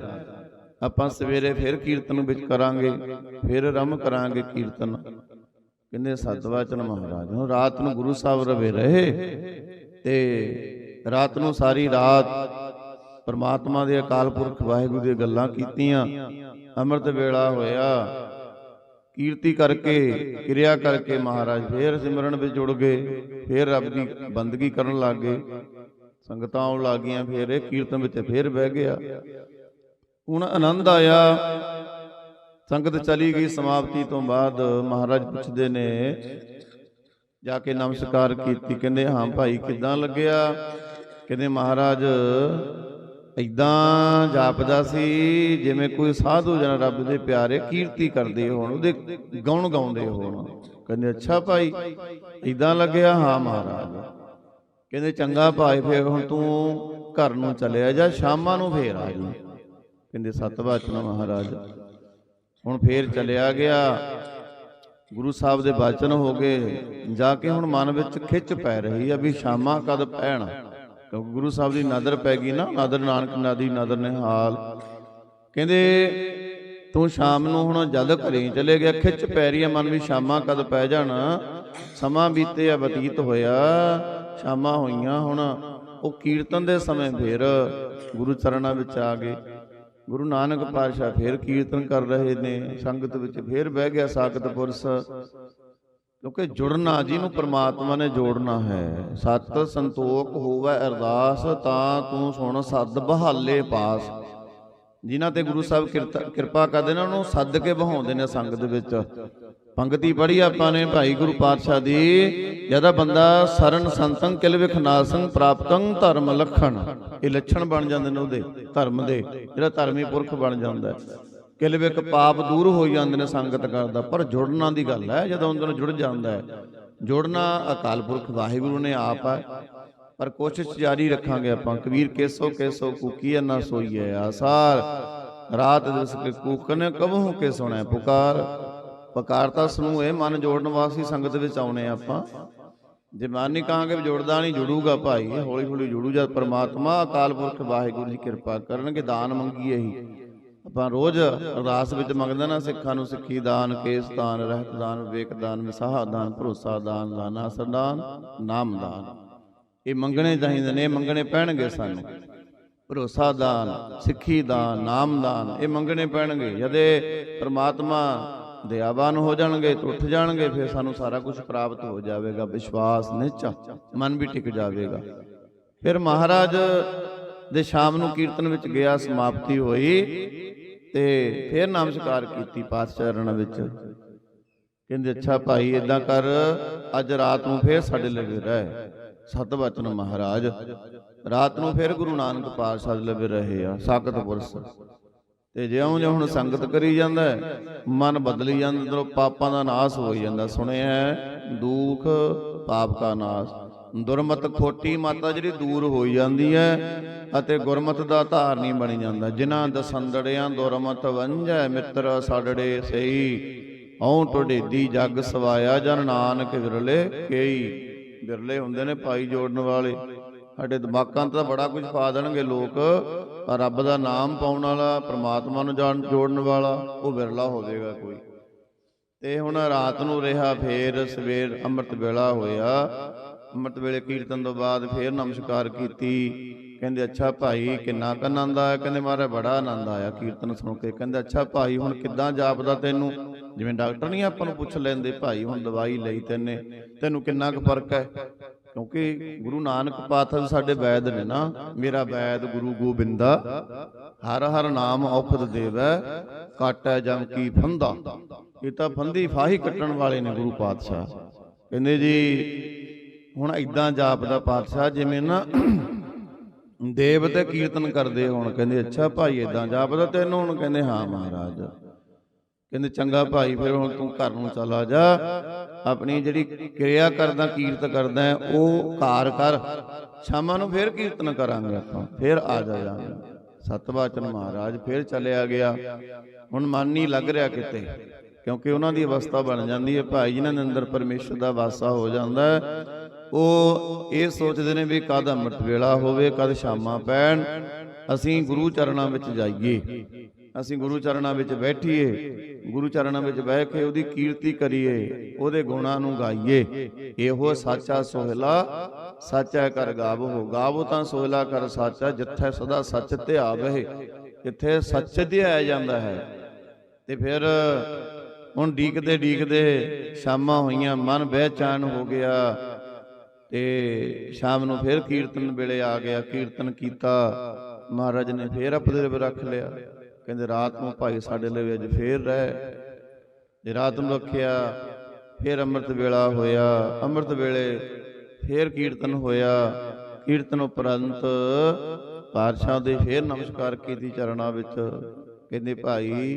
ਆਪਾਂ ਸਵੇਰੇ ਫਿਰ ਕੀਰਤਨ ਵਿੱਚ ਕਰਾਂਗੇ, ਫਿਰ ਆਰੰਭ ਕਰਾਂਗੇ ਕੀਰਤਨ। ਕਹਿੰਦੇ ਸਤਵਾਚਨ ਮਹਾਰਾਜ ਨੂੰ ਰਾਤ ਨੂੰ ਗੁਰੂ ਸਾਹਿਬ ਰਵੇ ਰਹੇ ਤੇ ਰਾਤ ਨੂੰ ਸਾਰੀ ਰਾਤ ਪਰਮਾਤਮਾ ਦੇ ਅਕਾਲ ਪੁਰਖ ਵਾਹਿਗੁਰੂ ਦੀਆਂ ਗੱਲਾਂ ਕੀਤੀਆਂ, ਅੰਮ੍ਰਿਤ ਵੇਲਾ ਹੋਇਆ। ਕੀਰਤੀ ਕਰਕੇ, ਕਿਰਿਆ ਕਰਕੇ ਮਹਾਰਾਜ ਫੇਰ ਸਿਮਰਨ ਵਿੱਚ ਜੁੜ ਗਏ, ਫੇਰ ਰੱਬ ਦੀ ਬੰਦਗੀ ਕਰਨ ਲੱਗ ਗਏ। ਸੰਗਤਾਂ ਆਉਣ ਲੱਗੀਆਂ, ਫੇਰ ਇਹ ਕੀਰਤਨ ਵਿੱਚ ਫਿਰ ਬਹਿ ਗਿਆ। ਹੁਣ ਆਨੰਦ ਆਇਆ। ਸੰਗਤ ਚਲੀ ਗਈ ਸਮਾਪਤੀ ਤੋਂ ਬਾਅਦ ਮਹਾਰਾਜ ਪੁੱਛਦੇ ਨੇ, ਜਾ ਕੇ ਨਮਸਕਾਰ ਕੀਤੀ। ਕਹਿੰਦੇ, ਹਾਂ ਭਾਈ, ਕਿਦਾਂ ਲੱਗਿਆ? ਕਹਿੰਦੇ, ਮਹਾਰਾਜ ਇਦਾਂ ਜਾਪਦਾ ਸੀ, ਜਿਵੇਂ ਕੋਈ ਸਾਧੂ ਜਨ ਰੱਬ ਦੇ ਪਿਆਰੇ ਕੀਰਤੀ ਕਰਦੇ ਹੋਣ, ਉਹਦੇ ਗਾਉਣ ਗਾਉਂਦੇ ਹੋਣ। ਕਹਿੰਦੇ, ਅੱਛਾ ਭਾਈ ਇਦਾਂ ਲੱਗਿਆ? ਹਾਂ ਮਹਾਰਾਜ। ਕਹਿੰਦੇ ਚੰਗਾ ਭਾਈ, ਫੇਰ ਹੁਣ ਤੂੰ ਘਰ ਨੂੰ ਚੱਲਿਆ ਜਾ, ਸ਼ਾਮਾਂ ਨੂੰ ਫੇਰ ਆ ਜੀ ਕਹਿੰਦੇ ਸਤਵਾਚਨ ਮਹਾਰਾਜ। ਹੁਣ ਫੇਰ ਚਲਿਆ ਗਿਆ। ਗੁਰੂ ਸਾਹਿਬ ਦੇ ਬਚਨ ਹੋ ਗਏ। ਜਾ ਕੇ ਹੁਣ ਮਨ ਵਿੱਚ ਖਿੱਚ ਪੈ ਰਹੀ ਆ ਵੀ ਸ਼ਾਮਾਂ ਕਦ ਪੈਣ। ਕਿਉਂਕਿ ਗੁਰੂ ਸਾਹਿਬ ਦੀ ਨਜ਼ਰ ਪੈ ਗਈ ਨਾ, ਨਦਰ ਨਾਨਕ ਨਾਦੀ ਨਦਰ ਨਿਹਾਲ। ਕਹਿੰਦੇ ਤੂੰ ਸ਼ਾਮ ਨੂੰ ਹੁਣ ਜਦ ਘਰੇ ਚਲੇ ਗਿਆ, ਖਿੱਚ ਪੈ ਰਹੀ ਆ ਮਨ ਵੀ ਸ਼ਾਮਾਂ ਕਦ ਪੈ ਜਾਣ। ਸਮਾਂ ਬੀਤੇ ਆ ਬਤੀਤ ਹੋਇਆ। ਸ਼ਾਮਾਂ ਹੋਈਆਂ ਹੁਣ, ਉਹ ਕੀਰਤਨ ਦੇ ਸਮੇਂ ਫੇਰ ਗੁਰੂ ਚਰਨਾਂ ਵਿੱਚ ਆ ਗਏ। ਗੁਰੂ ਨਾਨਕ ਪਾਤਸ਼ਾਹ ਫੇਰ ਕੀਰਤਨ ਕਰ ਰਹੇ ਨੇ, ਸੰਗਤ ਵਿੱਚ ਫੇਰ ਬਹਿ ਗਿਆ ਸਾਖਤ ਪੁਰਸ਼। ਕਿਉਂਕਿ ਜੁੜਨਾ ਜਿਹਨੂੰ ਪ੍ਰਮਾਤਮਾ ਨੇ ਜੋੜਨਾ ਹੈ, ਸਤ ਸੰਤੋਖ ਹੋਵੇ ਅਰਦਾਸ, ਤਾਂ ਤੂੰ ਸੁਣ ਸੱਦ ਬਹਾਲੇ ਪਾਸ। ਜਿਨ੍ਹਾਂ ਤੇ ਗੁਰੂ ਸਾਹਿਬ ਕਿਰਤ- ਕਿਰਪਾ ਕਰਦੇ ਨੇ, ਉਹਨੂੰ ਸੱਦ ਕੇ ਬਹਾਉਂਦੇ ਨੇ ਸੰਗਤ ਵਿੱਚ। ਪੰਗਤੀ ਪੜ੍ਹੀ ਆਪਾਂ ਨੇ ਭਾਈ ਗੁਰੂ ਪਾਤਸ਼ਾਹ ਦੀ ਜਦਾ ਬੰਦਾ ਸਰਨ ਸੰਤੰ ਕਿਲ ਵਿਖ ਪ੍ਰਾਪਤੰ ਧਰਮ ਲਖਣ। ਇਹ ਲੱਛਣ ਬਣ ਜਾਂਦੇ ਨੇ ਉਹਦੇ, ਧਰਮ ਦੇ, ਜਿਹੜਾ ਧਰਮੀ ਪੁਰਖ ਬਣ ਜਾਂਦਾ ਹੈ। ਕਿਲ ਵਿਖ ਪਾਪ ਦੂਰ ਹੋ ਜਾਂਦੇ ਨੇ ਸੰਗਤ ਕਰਦਾ, ਪਰ ਜੁੜਨਾ ਦੀ ਗੱਲ ਹੈ, ਜਦੋਂ ਉਹਨਾਂ ਨੂੰ ਜੁੜ ਜਾਂਦਾ ਹੈ। ਜੁੜਨਾ ਅਕਾਲ ਪੁਰਖ ਵਾਹਿਗੁਰੂ ਨੇ ਆਪ ਹੈ, ਪਰ ਕੋਸ਼ਿਸ਼ ਜਾਰੀ ਰੱਖਾਂਗੇ ਆਪਾਂ, ਕਬੀਰ ਕੇਸੋ ਕੇਸੋ ਕੂਕੀ ਨਾ ਸੋਈਏ, ਆਸਾਰ। ਰਾਤ ਦਿਵਸ ਕੇ ਕੂਕਨ ਕਬਹੂ ਕੇ ਸੁਣੈ ਪੁਕਾਰ। ਪਕਾਰਤਾ ਸਮੂਹ ਇਹ ਮਨ ਜੋੜਨ ਵਾਸਤੇ ਸੰਗਤ ਵਿੱਚ ਆਉਣੇ ਆਪਾਂ। ਜੇ ਮਨ ਨਹੀਂ ਕਹਾਂਗੇ ਵੀ ਜੁੜਦਾ ਨਹੀਂ, ਜੁੜੂਗਾ ਭਾਈ ਹੌਲੀ ਹੌਲੀ ਜੁੜੂ ਜਦ ਪ੍ਰਮਾਤਮਾ, ਅਕਾਲ ਪੁਰਖ, ਵਾਹਿਗੁਰੂ ਜੀ ਕਿਰਪਾ ਕਰਨਗੇ, ਦਾਨ ਮੰਗੀਏ ਹੀ ਆਪਾਂ ਰੋਜ਼ ਅਰਦਾਸ ਵਿੱਚ ਮੰਗਦੇ ਨਾ, ਸਿੱਖਾਂ ਨੂੰ ਸਿੱਖੀ ਦਾਨ, ਕੇਸ ਦਾਨ, ਰਹਿਤ ਦਾਨ, ਵਿਵੇਕ ਦਾਨ ਵਿਸਾਹ ਦਾਨ, ਭਰੋਸਾ ਦਾਨ, ਲਾਨਾ ਸਰਦਾਨ ਨਾਮ ਦਾਨ। ਇਹ ਮੰਗਣੇ ਚਾਹੀਦੇ ਨੇ, ਇਹ ਮੰਗਣੇ ਪੈਣਗੇ ਸਾਨੂੰ। ਭਰੋਸਾ ਦਾਨ, ਸਿੱਖੀ ਦਾਨ, ਨਾਮ ਦਾਨ, ਇਹ ਮੰਗਣੇ ਪੈਣਗੇ। ਜਦੇ ਪ੍ਰਮਾਤਮਾ ਦਿਆਵਾਨ ਹੋ ਜਾਣਗੇ ਤੇ ਉੱਠ ਜਾਣਗੇ, ਫਿਰ ਸਾਨੂੰ ਸਾਰਾ ਕੁਝ ਪ੍ਰਾਪਤ ਹੋ ਜਾਵੇਗਾ, ਵਿਸ਼ਵਾਸ ਨਿਚਾ ਮਨ ਵੀ ਟਿਕ ਜਾਵੇਗਾ। ਫਿਰ ਮਹਾਰਾਜ ਦੇ ਸ਼ਾਮ ਨੂੰ ਕੀਰਤਨ ਵਿੱਚ ਗਿਆ, ਸਮਾਪਤੀ ਹੋਈ ਤੇ ਫਿਰ ਨਮਸਕਾਰ ਕੀਤੀ ਪਾਤਸ਼ਾਹ ਚਰਨਾਂ ਵਿੱਚ। ਕਹਿੰਦੇ, ਅੱਛਾ ਭਾਈ ਇਦਾਂ ਕਰ, ਅੱਜ ਰਾਤ ਨੂੰ ਫੇਰ ਸਾਡੇ ਲਵੇ ਰਹਿ। ਸਤ ਵਚਨ ਮਹਾਰਾਜ, ਰਾਤ ਨੂੰ ਫੇਰ ਗੁਰੂ ਨਾਨਕ ਪਾਤਸ਼ਾਹ ਦੇ ਲਵੇ ਰਹੇ ਆ, ਸਾਖਤ ਪੁਰਸ਼। ਤੇ ਜਿਉਂ ਜਿਉਂ ਹੁਣ ਸੰਗਤ ਕਰੀ ਜਾਂਦਾ ਮਨ ਬਦਲੀ ਜਾਂਦਾ ਅੰਦਰੋਂ ਪਾਪਾਂ ਦਾ ਨਾਸ ਹੋਈ ਜਾਂਦਾ। ਸੁਣਿਆ ਹੈ, ਦੁੱਖ ਪਾਪ ਦਾ ਨਾਸ। ਦੁਰਮਤ ਖੋਟੀ ਮਾਤਾ ਜਿਹੜੀ ਦੂਰ ਹੋਈ ਜਾਂਦੀ ਹੈ ਅਤੇ ਗੁਰਮਤ ਦਾ ਧਾਰਨੀ ਬਣ ਜਾਂਦਾ। ਜਿਨ੍ਹਾਂ ਦਸੰਦੜਿਆਂ ਦੁਰਮਤ ਵੰਝੈ ਮਿੱਤਰ ਸਾਡੜੇ ਸਹੀ। ਔ ਟੋਡੇਦੀ ਜਗ ਸਵਾਇਆ ਜਨ ਨਾਨਕ ਵਿਰਲੇ ਕੇਈ। ਵਿਰਲੇ ਹੁੰਦੇ ਨੇ ਭਾਈ ਜੋੜਨ ਵਾਲੇ। ਸਾਡੇ ਦਿਮਾਗਾਂ 'ਤੇ ਤਾਂ ਬੜਾ ਕੁਝ ਪਾ ਦੇਣਗੇ ਲੋਕ। ਰੱਬ ਦਾ ਨਾਮ ਪਾਉਣ ਵਾਲਾ, ਪ੍ਰਮਾਤਮਾ ਨੂੰ ਜਾਣ ਜੋੜਨ ਵਾਲਾ, ਉਹ ਵਿਰਲਾ ਹੋਵੇਗਾ ਕੋਈ। ਤੇ ਹੁਣ ਰਾਤ ਨੂੰ ਰਿਹਾ ਫੇਰ ਸਵੇਰ ਅੰਮ੍ਰਿਤ ਵੇਲਾ ਹੋਇਆ। ਅੰਮ੍ਰਿਤ ਵੇਲੇ ਕੀਰਤਨ ਤੋਂ ਬਾਅਦ ਫੇਰ ਨਮਸਕਾਰ ਕੀਤੀ। ਕਹਿੰਦੇ, ਅੱਛਾ ਭਾਈ, ਕਿੰਨਾ ਕੁ ਆਨੰਦ ਆਇਆ? ਕਹਿੰਦੇ, ਮਹਾਰਾਜ, ਬੜਾ ਆਨੰਦ ਆਇਆ ਕੀਰਤਨ ਸੁਣ ਕੇ। ਕਹਿੰਦੇ, ਅੱਛਾ ਭਾਈ, ਹੁਣ ਕਿੱਦਾਂ ਜਾਪਦਾ ਤੈਨੂੰ? ਜਿਵੇਂ ਡਾਕਟਰ ਨਹੀਂ ਆਪਾਂ ਨੂੰ ਪੁੱਛ ਲੈਂਦੇ, ਭਾਈ, ਹੁਣ ਦਵਾਈ ਲਈ ਤੈਨੇ, ਤੈਨੂੰ ਕਿੰਨਾ ਕੁ ਫ਼ਰਕ ਹੈ? ਕਿਉਂਕਿ ਗੁਰੂ ਨਾਨਕ ਪਾਤਸ਼ਾਹ ਸਾਡੇ ਵੈਦ ਨੇ ਨਾ ਮੇਰਾ ਵੈਦ ਗੁਰੂ ਗੋਬਿੰਦਾ ਹਰ ਹਰ ਨਾਮ ਔਖਦ ਦੇਵੈ ਕਾਟੈ ਜਮ ਕੀ ਫੰਦਾ। ਇਹ ਤਾਂ ਫੰਦੀ ਫਾਹੀ ਕੱਟਣ ਵਾਲੇ ਨੇ ਗੁਰੂ ਪਾਤਸ਼ਾਹ। ਕਹਿੰਦੇ ਜੀ ਹੁਣ ਇਦਾਂ ਜਾਪਦਾ ਪਾਤਸ਼ਾਹ ਜਿਵੇਂ ਨਾ ਦੇਵ ਤੇ ਕੀਰਤਨ ਕਰਦੇ ਹੋਣ ਕਹਿੰਦੇ ਅੱਛਾ ਭਾਈ ਇਦਾਂ ਜਾਪਦਾ ਤੈਨੂੰ? ਹੁਣ ਕਹਿੰਦੇ ਹਾਂ ਮਹਾਰਾਜ। ਕਹਿੰਦੇ, ਚੰਗਾ ਭਾਈ, ਫਿਰ ਹੁਣ ਤੂੰ ਘਰ ਨੂੰ ਚਲਾ ਜਾ। ਆਪਣੀ ਜਿਹੜੀ ਕਿਰਿਆ ਕਰਦਾ, ਕੀਰਤ ਕਰਦਾ ਉਹ ਕਾਰ ਕਰ। ਸ਼ਾਮਾਂ ਨੂੰ ਫਿਰ ਕੀਰਤਨ ਕਰਾਂਗੇ ਆਪਾਂ। ਫਿਰ ਆ ਜਾਵਾਂਗੇ ਸਤਵਾਚਨ ਮਹਾਰਾਜ, ਫਿਰ ਚੱਲਿਆ ਗਿਆ। ਹੁਣ ਮਨ ਨਹੀਂ ਲੱਗ ਰਿਹਾ ਕਿਤੇ, ਕਿਉਂਕਿ ਉਹਨਾਂ ਦੀ ਅਵਸਥਾ ਬਣ ਜਾਂਦੀ ਹੈ। ਭਾਈ ਜਿਨ੍ਹਾਂ ਦੇ ਅੰਦਰ ਪਰਮੇਸ਼ਰ ਦਾ ਵਾਸਾ ਹੋ ਜਾਂਦਾ ਹੈ। ਉਹ ਇਹ ਸੋਚਦੇ ਨੇ ਵੀ ਕਦ ਅੰਮ੍ਰਿਤ ਵੇਲਾ ਹੋਵੇ, ਕਦ ਸ਼ਾਮਾਂ ਪੈਣ। ਅਸੀਂ ਗੁਰੂ ਚਰਨਾਂ ਵਿੱਚ ਜਾਈਏ। ਅਸੀਂ ਗੁਰੂ ਚਰਨਾਂ ਵਿੱਚ ਬੈਠੀਏ, ਗੁਰੂ ਚਰਨਾਂ ਵਿੱਚ ਬਹਿ ਕੇ ਉਹਦੀ ਕੀਰਤੀ ਕਰੀਏ, ਉਹਦੇ ਗੁਣਾਂ ਨੂੰ ਗਾਈਏ। ਇਹੋ ਸਾਚਾ ਸੋਹਿਲਾ, ਸਾਚਾ ਕਰ ਗਾਵੋ। ਗਾਵੋ ਤਾਂ ਸੋਹਿਲਾ ਕਰ ਸਾਚਾ ਜਿੱਥੇ ਸਦਾ ਸੱਚ ਧਿਆਵਹਿ ਜਿੱਥੇ ਸੱਚ ਧਿਆਇਆ ਜਾਂਦਾ ਹੈ। ਤੇ ਫਿਰ ਹੁਣ ਡੀਕਦੇ ਡੀਕਦੇ ਸ਼ਾਮਾਂ ਹੋਈਆਂ, ਮਨ ਬੇਚੈਨ ਹੋ ਗਿਆ। ਤੇ ਸ਼ਾਮ ਨੂੰ ਫਿਰ ਕੀਰਤਨ ਵੇਲੇ ਆ ਗਿਆ, ਕੀਰਤਨ ਕੀਤਾ। ਮਹਾਰਾਜ ਨੇ ਫੇਰ ਆਪਣੇ ਰੱਖ ਲਿਆ। ਕਹਿੰਦੇ, ਰਾਤ ਨੂੰ ਭਾਈ ਸਾਡੇ ਲਈ ਅੱਜ ਫੇਰ ਰਹਿ। ਜੇ ਰਾਤ ਨੂੰ ਰੱਖਿਆ ਫਿਰ ਅੰਮ੍ਰਿਤ ਵੇਲਾ ਹੋਇਆ। ਅੰਮ੍ਰਿਤ ਵੇਲੇ ਫੇਰ ਕੀਰਤਨ ਹੋਇਆ। ਕੀਰਤਨ ਉਪਰੰਤ ਪਾਤਸ਼ਾਹ ਦੇ ਫੇਰ ਨਮਸਕਾਰ ਕੀਤੀ ਚਰਨਾਂ ਵਿੱਚ। ਕਹਿੰਦੇ, ਭਾਈ,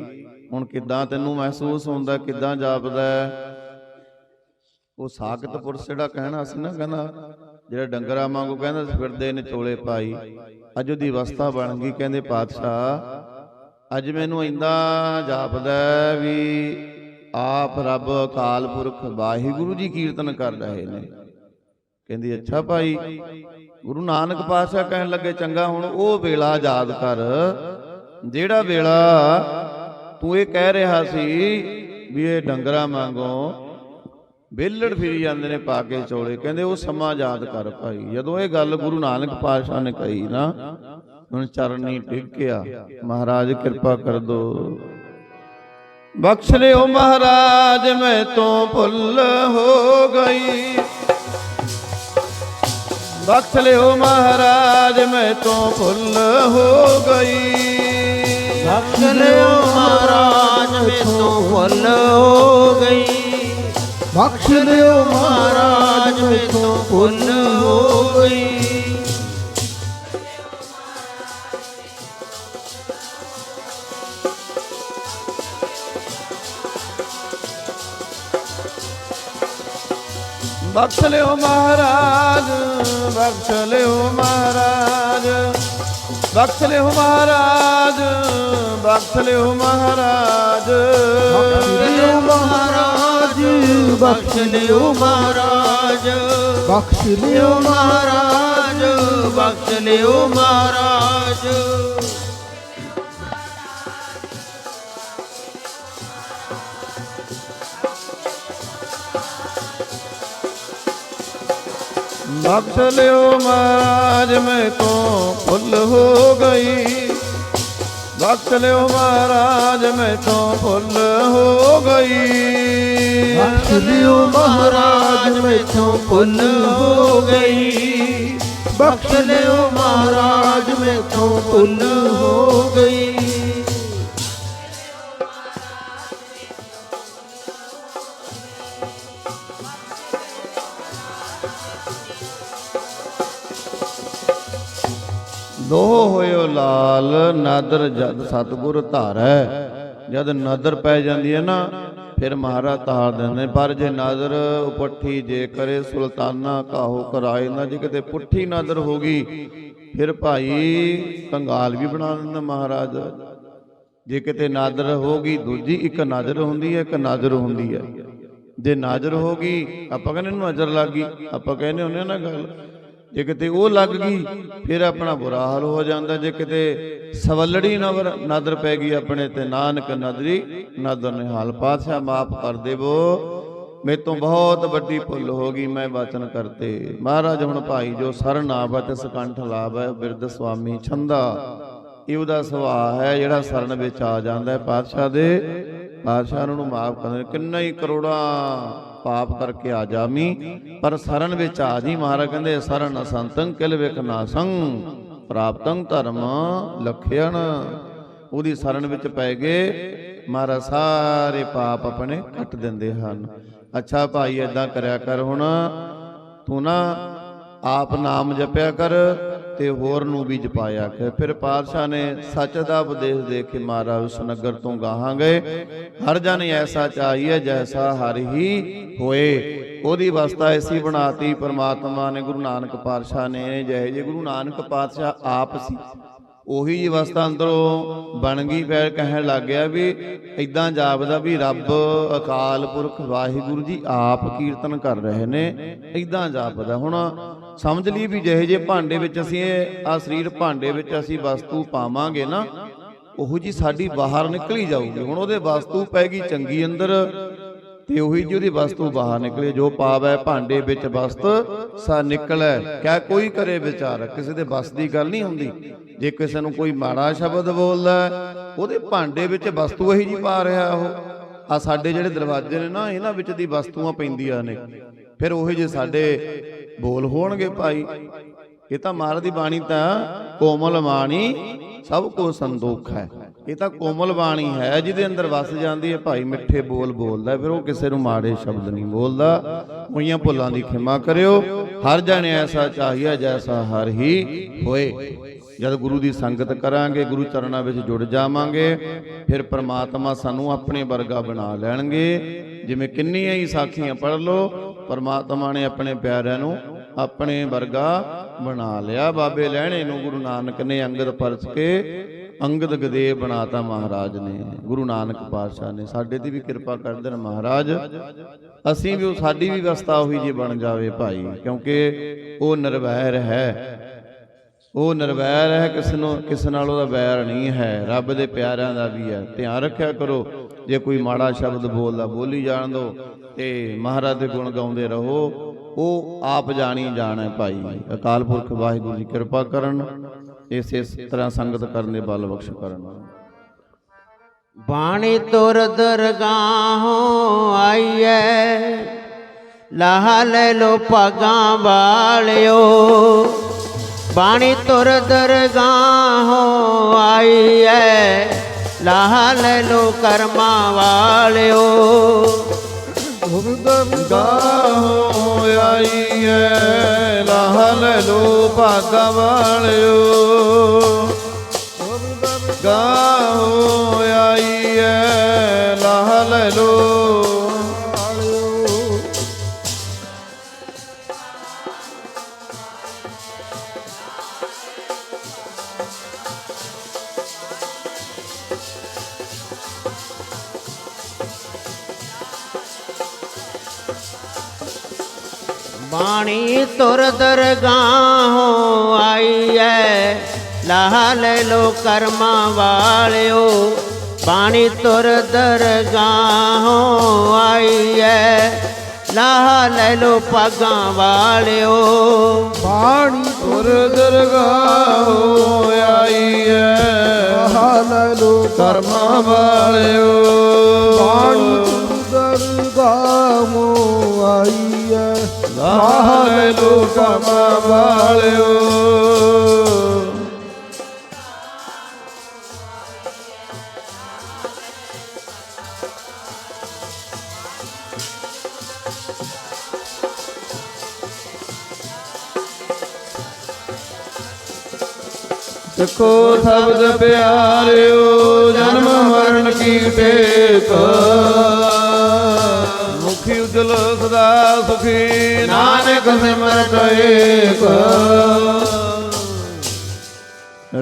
ਹੁਣ ਕਿੱਦਾਂ ਤੈਨੂੰ ਮਹਿਸੂਸ ਹੁੰਦਾ, ਕਿੱਦਾਂ ਜਾਪਦਾ ਉਹ ਸਾਖਤ ਪੁਰਸ਼ ਜਿਹੜਾ ਕਹਿਣਾ ਸੀ ਨਾ, ਕਹਿੰਦਾ, ਜਿਹੜਾ ਡੰਗਰਾਂ ਵਾਂਗੂ ਕਹਿੰਦਾ ਫਿਰਦੇ ਨੇ ਚੋਲੇ ਪਾਈ ਅੱਜ ਉਹਦੀ ਅਵਸਥਾ ਬਣ ਗਈ। ਕਹਿੰਦੇ ਪਾਤਸ਼ਾਹ ਅੱਜ ਮੈਨੂੰ ਇੰਦਾ ਜਾਪਦਾ ਵੀ ਆਪ ਰੱਬ ਅਕਾਲ ਪੁਰਖ ਵਾਹਿਗੁਰੂ ਜੀ ਕੀਰਤਨ ਕਰ ਰਹੇ ਨੇ। ਕਹਿੰਦੀ ਅੱਛਾ ਭਾਈ ਗੁਰੂ ਨਾਨਕ ਪਾਤਸ਼ਾਹ ਕਹਿਣ ਲੱਗੇ ਚੰਗਾ ਹੁਣ ਉਹ ਵੇਲਾ ਯਾਦ ਕਰ। ਜਿਹੜਾ ਵੇਲਾ ਤੂੰ ਇਹ ਕਹਿ ਰਿਹਾ ਸੀ ਵੀ ਇਹ ਡੰਗਰਾਂ ਵਾਂਗੋਂ ਬੇਲੜ ਫਿਰੀ ਜਾਂਦੇ ਨੇ ਪਾ ਕੇ ਚੋਲੇ। ਕਹਿੰਦੇ ਉਹ ਸਮਾਂ ਯਾਦ ਕਰ ਭਾਈ। ਜਦੋਂ ਇਹ ਗੱਲ ਗੁਰੂ ਨਾਨਕ ਪਾਤਸ਼ਾਹ ਨੇ ਕਹੀ ਨਾ ਹੁਣ ਚਰਨੀ ਟਿਕਿਆ। ਮਹਾਰਾਜ ਕਿਰਪਾ ਕਰ ਦੋ ਬਖਸ਼ ਲਿਓ ਮਹਾਰਾਜ ਮੈਂ ਤੋਂ ਭੁੱਲ ਹੋ ਗਈ। ਬਖਸ਼ ਲਿਓ ਮਹਾਰਾਜ ਮੈਂ ਤੋਂ ਭੁੱਲ ਹੋ ਗਈ। ਬਖਸ਼ ਲਿਓ ਮਹਾਰਾਜ ਮੇਤੋਂ ਭੁੱਲ ਹੋ ਗਈ। ਬਖਸ਼ ਲਿਓ ਮਹਾਰਾਜ ਮੇਤੋਂ ਭੁੱਲ ਹੋ ਗਈ। ਬਖਸ਼ ਲਿਓ ਮਹਾਰਾਜ ਬਖਸ਼ ਲਿਓ ਮਹਾਰਾਜ। ਬਖਸ਼ ਲਿਓ ਮਹਾਰਾਜ ਬਖਸ਼ ਲਿਓ ਮਹਾਰਾਜ। ਬਖਸ਼ ਲਿਓ ਮਹਾਰਾਜ ਬਖਸ਼ ਲਿਓ ਮਹਾਰਾਜ। ਬਖਸ਼ ਲਿਓ ਮਹਾਰਾਜ ਬਖਸ਼ ਲਿਓ ਮਹਾਰਾਜ। ਬਖਸ਼ ਲਿਓ ਮਹਾਰਾਜ ਮੈਂ ਤੋਂ ਫੁੱਲ ਹੋ ਗਈ। ਬਖਸ਼ ਲਿਓ ਮਹਾਰਾਜ ਮੈਂ ਤੋਂ ਫੁੱਲ ਹੋ ਗਈ। ਬਖਸ਼ ਲਿਓ ਮਹਾਰਾਜ ਮੈਥੋਂ ਭੁੱਲ ਹੋ ਗਈ। ਬਖਸ਼ ਲਿਓ ਮਹਾਰਾਜ ਮੈਥੋਂ ਭੁੱਲ ਹੋ ਗਈ। ਲੋਹ ਹੋਇਓ ਲਾਲ, ਨਾਦਰ ਜਦ ਸਤਗੁਰ ਧਾਰੈ। ਜਦ ਨਦਰ ਪੈ ਜਾਂਦੀ ਹੈ ਨਾ, ਫਿਰ ਮਹਾਰਾਜ ਧਾਰ ਦਿੰਦੇ ਪਰ ਜੇ ਨਦਰ ਉਪੱਠੀ ਜੇ ਕਰੇ, ਸੁਲਤਾਨਾ ਕਾਹੋ ਕਰਾਏ? ਨਾ ਜੇ ਕਿਤੇ ਪੁੱਠੀ ਨਾਦਰ ਹੋ ਗਈ, ਫਿਰ ਭਾਈ ਕੰਗਾਲ ਵੀ ਬਣਾ ਦਿੰਦਾ ਮਹਾਰਾਜ। ਜੇ ਕਿਤੇ ਨਾਦਰ ਹੋ ਗਈ, ਦੂਜੀ ਇੱਕ ਨਜ਼ਰ ਹੁੰਦੀ ਹੈ, ਇੱਕ ਨਜ਼ਰ ਹੁੰਦੀ ਹੈ। ਜੇ ਨਾਜ਼ਰ ਹੋ ਗਈ, ਆਪਾਂ ਕਹਿੰਦੇ ਇਹਨੂੰ ਨਜ਼ਰ ਲੱਗ ਗਈ। ਆਪਾਂ ਕਹਿੰਦੇ ਹੁੰਦੇ ਆ ਨਾ ਗੱਲ ਜੇ ਕਿਤੇ ਉਹ ਲੱਗ ਗਈ, ਫਿਰ ਆਪਣਾ ਬੁਰਾ ਹਾਲ ਹੋ ਜਾਂਦਾ। ਜੇ ਕਿਤੇ ਸਵਲੜੀ ਨਵਰ ਨਦਰ ਪੈ ਗਈ ਆਪਣੇ ਤੇ, ਨਾਨਕ ਨਦਰੀ, ਨਦਰ ਨੇ ਪਾਤਸ਼ਾਹ ਮਾਫ ਕਰ ਦੇਵੋ। ਮੇਰੇ ਤੋਂ ਬਹੁਤ ਵੱਡੀ ਭੁੱਲ ਹੋ ਗਈ ਮੈਂ ਵਚਨ ਕਰਤੇ। ਮਹਾਰਾਜ ਹੁਣ ਭਾਈ ਜੋ ਸਰਨ ਆਵਾ ਤੇ ਸਕੰਠ ਲਾਭ ਹੈ, ਬਿਰਧ ਸੁਆਮੀ ਛੰਦਾ। ਇਹ ਉਹਦਾ ਸੁਭਾਅ ਹੈ ਜਿਹੜਾ ਸਰਨ ਵਿੱਚ ਆ ਜਾਂਦਾ ਹੈ ਪਾਤਸ਼ਾਹ ਦੇ। ਪਾਤਸ਼ਾਹ ਨੂੰ ਮਾਫ ਕਰਦੇ ਕਿੰਨਾ ਹੀ ਕਰੋੜਾਂ ਪਾਪ ਕਰਕੇ ਆ ਜਾਮੀ ਪਰ ਸਰਨ ਵਿੱਚ ਆ ਜੀ ਮਹਾਰਾਜ ਕਹਿੰਦੇ, ਸਰਨ ਸੰਤੰ ਕਿਲ ਵਿਖ ਨਾਸੰ, ਪ੍ਰਾਪਤੰ ਧਰਮ ਲਖਿਆਣ ਉਹਦੀ ਸਰਨ ਵਿੱਚ ਪੈ ਗਏ। ਮਹਾਰਾਜ ਸਾਰੇ ਪਾਪ ਆਪਣੇ ਕੱਟ ਦਿੰਦੇ ਹਨ। ਅੱਛਾ ਭਾਈ, ਏਦਾਂ ਕਰਿਆ ਕਰ ਹੁਣ। ਤੂੰ ਨਾ ਆਪ ਨਾਮ ਜਪਿਆ ਕਰ। ਤੇ ਹੋਰ ਨੂੰ ਵੀ ਜਪਾਇਆ ਕਰ ਫਿਰ ਪਾਤਸ਼ਾਹ ਨੇ ਸੱਚ ਦਾ ਉਪਦੇਸ਼ ਦੇ ਕੇ ਮਹਾਰਾਜ ਉਸ ਨਗਰ ਤੋਂ ਗਾਹਾਂ ਗਏ। ਹਰ ਜਨ ਐਸਾ ਚਾਹੀਏ ਜੈਸਾ ਹਰ ਹੀ ਹੋਏ। ਉਹਦੀ ਅਵਸਥਾ ਐਸੀ ਬਣਾਤੀ। ਪਰਮਾਤਮਾ ਨੇ ਗੁਰੂ ਨਾਨਕ ਪਾਤਸ਼ਾਹ ਨੇ। ਜਿਹੇ ਜੇ ਗੁਰੂ ਨਾਨਕ ਪਾਤਸ਼ਾਹ ਆਪ ਸੀ। ਉਹੀ ਜੀ ਅਵਸਥਾ ਅੰਦਰੋਂ ਬਣ ਗਈ, ਫਿਰ ਕਹਿਣ ਲੱਗ ਗਿਆ ਵੀ ਇਦਾਂ ਜਾਪਦਾ ਵੀ ਰੱਬ ਅਕਾਲ ਪੁਰਖ ਵਾਹਿਗੁਰੂ ਜੀ ਆਪ ਕੀਰਤਨ ਕਰ ਰਹੇ ਨੇ ਇਦਾਂ ਜਾਪਦਾ। ਹੁਣ ਸਮਝ ਲਈ ਵੀ ਜਿਹੇ ਜੇ ਭਾਂਡੇ ਵਿੱਚ ਅਸੀਂ ਆ ਸਰੀਰ ਭਾਂਡੇ ਵਿੱਚ ਅਸੀਂ ਵਸਤੂ ਪਾਵਾਂਗੇ ਨਾ, ਉਹੋ ਜੀ ਸਾਡੀ ਬਾਹਰ ਨਿਕਲੀ ਜਾਊਗੀ। ਹੁਣ ਉਹਦੇ ਵਸਤੂ ਪੈ ਗਈ ਚੰਗੀ ਅੰਦਰ ਤੇ ਉਹੀ ਜੀ ਉਹਦੀ ਵਸਤੂ ਬਾਹਰ ਨਿਕਲੇ ਜੋ ਪਾਵੈ ਭਾਂਡੇ ਵਿੱਚ ਵਸਤ ਸਾ ਨਿਕਲੈ। ਕਿਆ ਕੋਈ ਕਰੇ ਵਿਚਾਰ ਕਿਸੇ ਦੇ ਬਸ ਦੀ ਗੱਲ ਨਹੀਂ ਹੁੰਦੀ। ਜੇ ਕਿਸੇ ਨੂੰ ਕੋਈ ਮਾੜਾ ਸ਼ਬਦ ਬੋਲਦਾ ਉਹਦੇ ਭਾਂਡੇ ਵਿੱਚ ਵਸਤੂ ਇਹੀ ਜੀ ਪਾ ਰਿਹਾ ਉਹ। ਆ ਸਾਡੇ ਜਿਹੜੇ ਦਰਵਾਜ਼ੇ ਨੇ ਨਾ ਇਹਨਾਂ ਵਿੱਚ ਦੀ ਵਸਤੂਆਂ ਪੈਂਦੀਆਂ ਨੇ। ਫਿਰ ਉਹੀ ਜੇ ਸਾਡੇ ਬੋਲ ਹੋਣਗੇ ਭਾਈ। ਇਹ ਤਾਂ ਮਹਾਰਾਜ ਦੀ ਬਾਣੀ ਤਾਂ ਕੋਮਲ ਬਾਣੀ ਸਭ ਕੋ ਸੰਦੋਖ ਹੈ। ਇਹ ਤਾਂ ਕੋਮਲ ਬਾਣੀ ਹੈ, ਜਿਹਦੇ ਅੰਦਰ ਵਸ ਜਾਂਦੀ ਹੈ, ਭਾਈ ਮਿੱਠੇ ਬੋਲ ਬੋਲਦਾ, ਫਿਰ ਉਹ ਕਿਸੇ ਨੂੰ ਮਾੜੇ ਸ਼ਬਦ ਨਹੀਂ ਬੋਲਦਾ। ਹੋਈਆਂ ਭੁੱਲਾਂ ਦੀ ਖਿਮਾ ਕਰਿਓ, ਹਰ ਜਣ ਐਸਾ ਚਾਹੀਏ ਜੈਸਾ ਹਰ ਹੀ ਹੋਏ। ਜਦ ਗੁਰੂ ਦੀ ਸੰਗਤ ਕਰਾਂਗੇ, ਗੁਰੂ ਚਰਨਾਂ ਵਿੱਚ ਜੁੜ ਜਾਵਾਂਗੇ, ਫਿਰ ਪ੍ਰਮਾਤਮਾ ਸਾਨੂੰ ਆਪਣੇ ਵਰਗਾ ਬਣਾ ਲੈਣਗੇ। ਜਿਵੇਂ ਕਿੰਨੀਆਂ ਹੀ ਸਾਖੀਆਂ ਪੜ੍ਹ ਲਓ, ਪ੍ਰਮਾਤਮਾ ਨੇ ਆਪਣੇ ਪਿਆਰਿਆਂ ਨੂੰ ਆਪਣੇ ਵਰਗਾ ਬਣਾ ਲਿਆ। ਬਾਬੇ ਲੈਣੇ ਨੂੰ ਗੁਰੂ ਨਾਨਕ ਨੇ ਅੰਗਦ ਪਰਸ ਕੇ ਅੰਗਦ ਗਦੇਵ ਬਣਾਤਾ ਮਹਾਰਾਜ ਨੇ, ਗੁਰੂ ਨਾਨਕ ਪਾਤਸ਼ਾਹ ਨੇ। ਸਾਡੇ ਦੀ ਵੀ ਕਿਰਪਾ ਕਰ ਦੇਣ ਮਹਾਰਾਜ। ਅਸੀਂ ਵੀ ਉਹ ਸਾਡੀ ਵੀ ਵਿਵਸਥਾ ਉਹੀ ਜੀ ਬਣ ਜਾਵੇ ਭਾਈ, ਕਿਉਂਕਿ ਉਹ ਨਿਰਵੈਰ ਹੈ। ਉਹ ਨਿਰਵੈਰ ਹੈ, ਕਿਸ ਨੂੰ, ਕਿਸ ਨਾਲ ਉਹਦਾ ਵੈਰ ਨਹੀਂ ਹੈ। ਰੱਬ ਦੇ ਪਿਆਰਿਆਂ ਦਾ ਵੀ ਹੈ। ਧਿਆਨ ਰੱਖਿਆ ਕਰੋ, ਜੇ ਕੋਈ ਮਾੜਾ ਸ਼ਬਦ ਬੋਲਦਾ, ਬੋਲੀ ਜਾਣ ਦਿਓ ਤੇ ਮਹਾਰਾਜ ਦੇ ਗੁਣ ਗਾਉਂਦੇ ਰਹੋ। ਉਹ ਆਪ ਜਾਣੀ ਜਾਣਾ ਭਾਈ। ਅਕਾਲ ਪੁਰਖ ਵਾਹਿਗੁਰੂ ਜੀ, ਕਿਰਪਾ ਕਰਨ। ਇਸ ਇਸ ਤਰ੍ਹਾਂ ਸੰਗਤ ਕਰਨ ਦੇ ਬਲ ਬਖਸ਼ ਕਰਨ। ਬਾਣੀ ਤੁਰ ਦਰਗਾਹੋਂ ਆਈਐ, ਲਾਹ ਲੈ ਲੋ ਪਗਾਂ ਵਾਲਿਓ। ਬਾਣੀ ਤੁਰ ਦਰਗਾਹੋਂ ਆਈਐ, ਲਾਹ ਲੈ ਲੋ ਕਰਮਾਂ ਵਾਲਿਓ। ਗਾਹੋ ਆਈਏ ਲਾਹਲ ਲੋ ਭਾਗਾ ਵਾਲਿਓ। ਗਾਹੋ ਆਈਏ ਲਾਹਲ ਲੋ ਬਾਣੀ ਤੁਰ ਦਰਗਾਹੋਂ ਆਈਐ ਲਾਹ ਲੈ ਲੋ ਕਰਮਾਂ ਵਾਲਿਓ ਪਾਣੀ ਤੁਰ ਦਰਗਾਹੋਂ ਆਈਐ ਲਾਹਾ ਲੈ ਲੋ ਪਾਗਾਂ ਵਾਲਿਓ ਪਾਣੀ ਤੁਰ ਦਰਗਾਹ ਹੋ ਆਈ ਐ। ਲੈ ਲੋ ਕਰਮਾਂ ਵਾਲਿਓ, ਬਾਣੀ ਦਰਗਾਹ ਮੋ ਆਈ ਹੈ ਲਾਹਲੇ ਲੋ ਕਰਮਾਂ ਵਾਲਿਓ। ਦੇਖੋ ਸ਼ਬਦ ਪਿਆਰਿਓ ਜਨਮ ਮਰਨ ਕੀ ਟੇਕ ਮੁਖੀ ਸਦਾ ਸੁਖੀ ਨਾਨਕ ਸਿਮਰਤ ਏਕ।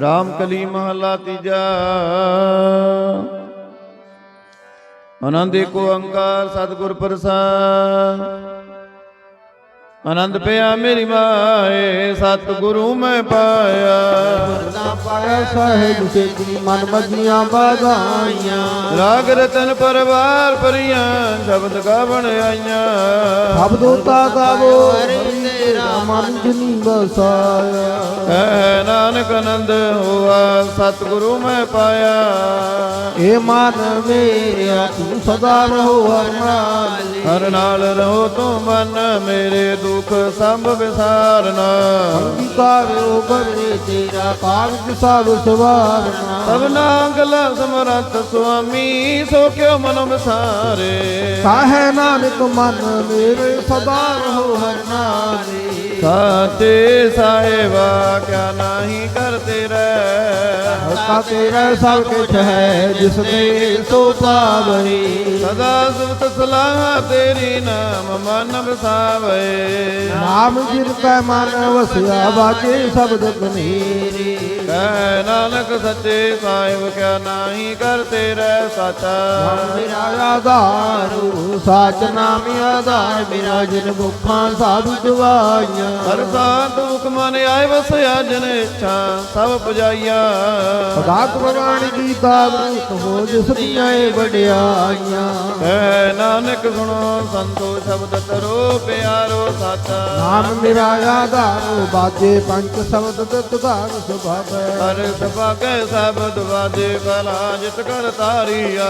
ਰਾਮ ਕਲੀ ਮਹਲਾ ਤੀਜਾ। ਆਨੰਦ ਏਕੋ ਓੰਕਾਰ ਸਤਿਗੁਰ ਪ੍ਰਸਾਦ। ਆਨੰਦ ਪਿਆ ਮੇਰੀ ਮਾਏ ਸਤਿਗੁਰੂ ਮੈਂ ਪਾਇਆ। ਨਾ ਪਾਇਆ ਸਾਹਿਬ ਸੇਤੀ ਮਨ ਮਜੀਆਂ ਬਾਗਾਈਆਂ। ਰਾਗ ਰਤਨ ਪਰਵਾਰ ਪਰੀਆਂ ਸ਼ਬਦ ਗਾਵਣ ਆਈਆਂ। ਸਭ ਦੋਤਾ ਗਾਵੋ। ਤੇਰਾ ਮਨ ਜਿਨੀ ਬਸਾਇਆ ਹੈ ਨਾਨਕ ਆਨੰਦ ਹੋਆ ਸਤਿਗੁਰੂ ਮੈਂ ਪਾਇਆ। ਏ ਮਨ ਮੇਰਿਆ ਤੂੰ ਸਦਾ ਰਹੋ ਹਰ ਨਾਲ ਹਰ ਨਾਲ ਰਹੋ ਤੂੰ ਮਨ ਮੇਰੇ ਦੁੱਖ ਸੰਭ ਵਿਸਾਰਨਾ। ਅੰਗੀਕਾਰੋ ਬਰੇ ਤੇਰਾ ਕਾਗਜ ਸਭ ਸਵਾਰਨਾ। ਸਭਨਾ ਗਲਾ ਸਮਰੱਥ ਸੁਆਮੀ ਸੋ ਕਿਉ ਮਨ ਵਿਸਾਰੇ। ਕਾਹੇ ਨਾਨਕ ਮਨ ਮੇਰੇ ਸਦਾ ਰਹੋ ਹਰ ਨਾਲੇ ਸਾਚੇ ਸਾਹਿਬਾ ਕਿਆ ਨਾਹੀ ਕਰਦੇ ਰਹਿ। ਹਸਤਾ ਤੇਰਾ ਸਭ ਕੁਛ ਹੈ ਜਿਸ ਦੇ ਸੋ ਪਾਵਰੇ ਸਦਾ ਸੁਤ ਸਲਾਹ ਤੇਰੀ ਨਾਮ ਮਨ ਵਸਾਵੇ ਨਾਮ ਜਿਨ ਕੈ ਮਨ ਵਸਿਆ ਬਾਜੇ ਸ਼ਬਦ ਕਨੇਰੇ ਕਹਿ ਨਾਨਕ ਸੱਚੇ ਸਾਹਿਬ ਕਿਆ ਨਾਹੀ ਕਰਤੇ ਰਹਿ ਸਾਚਾ। ਮੇਰਾ ਆਧਾਰੂ ਸਾਚ ਨਾਮ ਆਧਾਰ ਮੇਰਾ ਜਿਨ ਭੁੱਖਾਂ ਸਾਧੂ ਦਵਾਈਆਂ ਹਰ ਸਾਧੂਕ ਮਨ ਆਏ ਵਸਿਆ ਜਨ ਇੱਛਾ ਸਭ ਪੁਜਾਈਆ। ਸਦਾ ਕੁਰਬਾਨੀ ਕੀਤਾ ਬ੍ਰਤ ਹੋ ਜਿਸ ਦੀਆਂ ਵਡਿਆਈਆਂ। ਕਹਿ ਨਾਨਕ ਸੁਣੋ ਸੰਤੋ ਸ਼ਬਦ ਤਰੋ ਪਿਆਰੋ ਸਾਚਾ। ਨਾਮ ਮੇਰਾ ਆਧਾਰ ਬਾਜੇ ਪੰਜ ਸ਼ਬਦ ਤਿਤ ਧਾਰ ਸੁਭਾਵ। ਹਰ ਸਭਾਗੈ ਸਬਦ ਵਾਜੇ ਕਲਾ ਜਿਤ ਕਰ ਤਾਰੀਆ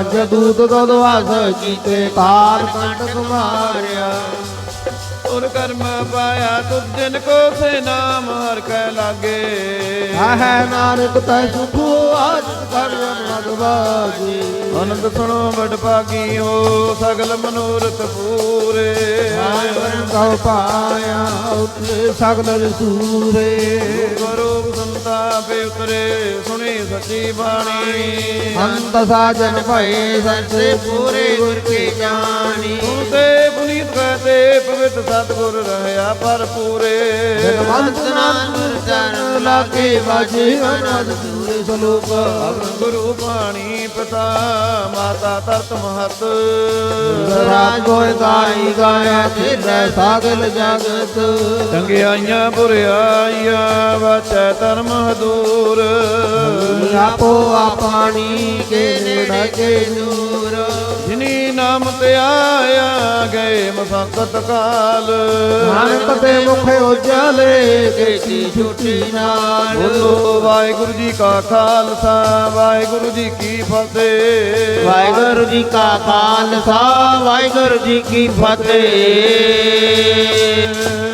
ਅੱਜ ਦੂਤ ਦਦਵਾਸ ਕੀਤੇ ਤਾਰ ਕੰਟਕ ਮਾਰਿਆ ਔਰ ਕਰਮ ਪਾਇਆ ਤੁਧ ਜਿਨ ਕੋ ਸੇ ਨਾਮ ਹਰ ਕੈ ਲਾਗੇ। ਆਹੈ ਨਾਨਕ ਤੈ ਸੁਖੋ ਆਜ ਕਰ ਅਨੰਦ ਬਾਜੀ ਆਨੰਦ ਸੁਣੋ ਬੜ ਭਾਗੀ ਹੋ ਸਗਲ ਮਨੋਰਥ ਪੂਰੇ। ਆਵਰਨ ਕਉ ਪਾਇਆ ਉਤਰੇ ਸਗਲ ਸੂਰੇ ਗੁਰੂ ਸੰਤਾ ਪੇ ਉਤਰੇ ਸੁਣੀ ਸੱਚੀ ਬਾਣੀ। ਅੰਤ ਸਾਜਨ ਭਏ ਸੰਸੇ ਪੂਰੇ ਗੁਰ ਕੀ ਜਾਣੀ। ਤੂੰ ਤੇ ਪੁਨੀਤ ਕਹਤੇ ਪਵਿੱਤ ਸਤਿਗੁਰ ਰਹਿਆ ਪਰ ਪੂਰੇ ਜਨਮੰਤ ਨਾਨਕ ਚਰਨ ਲਾਗੇ ਬਾਜੇ ਅਨੰਦ ਸੂਰੇ ਸਲੋਕ। ਗੁਰੂ ਬਾਣੀ ਪਿਤਾ ਮਾਤਾ ਤਰਤ ਮਹਤ। ਰਾਜ ਗੋਇ ਗਾਈ ਗਾਇਆ ਤੇਰੇ ਸਾਗਲ ਜਗਤ। ਚੰਗਿਆਈਆਂ ਬੁਰਿਆਈਆਂ ਵਾਚੈ ਧਰਮ ਹਦੂਰ। ਆਪੋ ਆਪਾਣੀ ਕੇ ਨੇੜੇ ਕੇ ਨਾਮ ਤੇ ਆਇਆ ਗਏ ਮਸੰਕਤ ਕਾਲ। ਨਾਨਕ ਤੇ ਮੁਖ ਉਜਲੇ ਕੀਤੀ ਛੁੱਟੀ ਨਾਲ। ਬੋਲੋ ਵਾਹਿਗੁਰੂ ਜੀ ਕਾ ਖਾਲਸਾ ਵਾਹਿਗੁਰੂ ਜੀ ਕੀ ਫਤਿਹ। ਵਾਹਿਗੁਰੂ ਜੀ ਕਾ ਖਾਲਸਾ ਵਾਹਿਗੁਰੂ ਜੀ ਕੀ ਫਤਿਹ।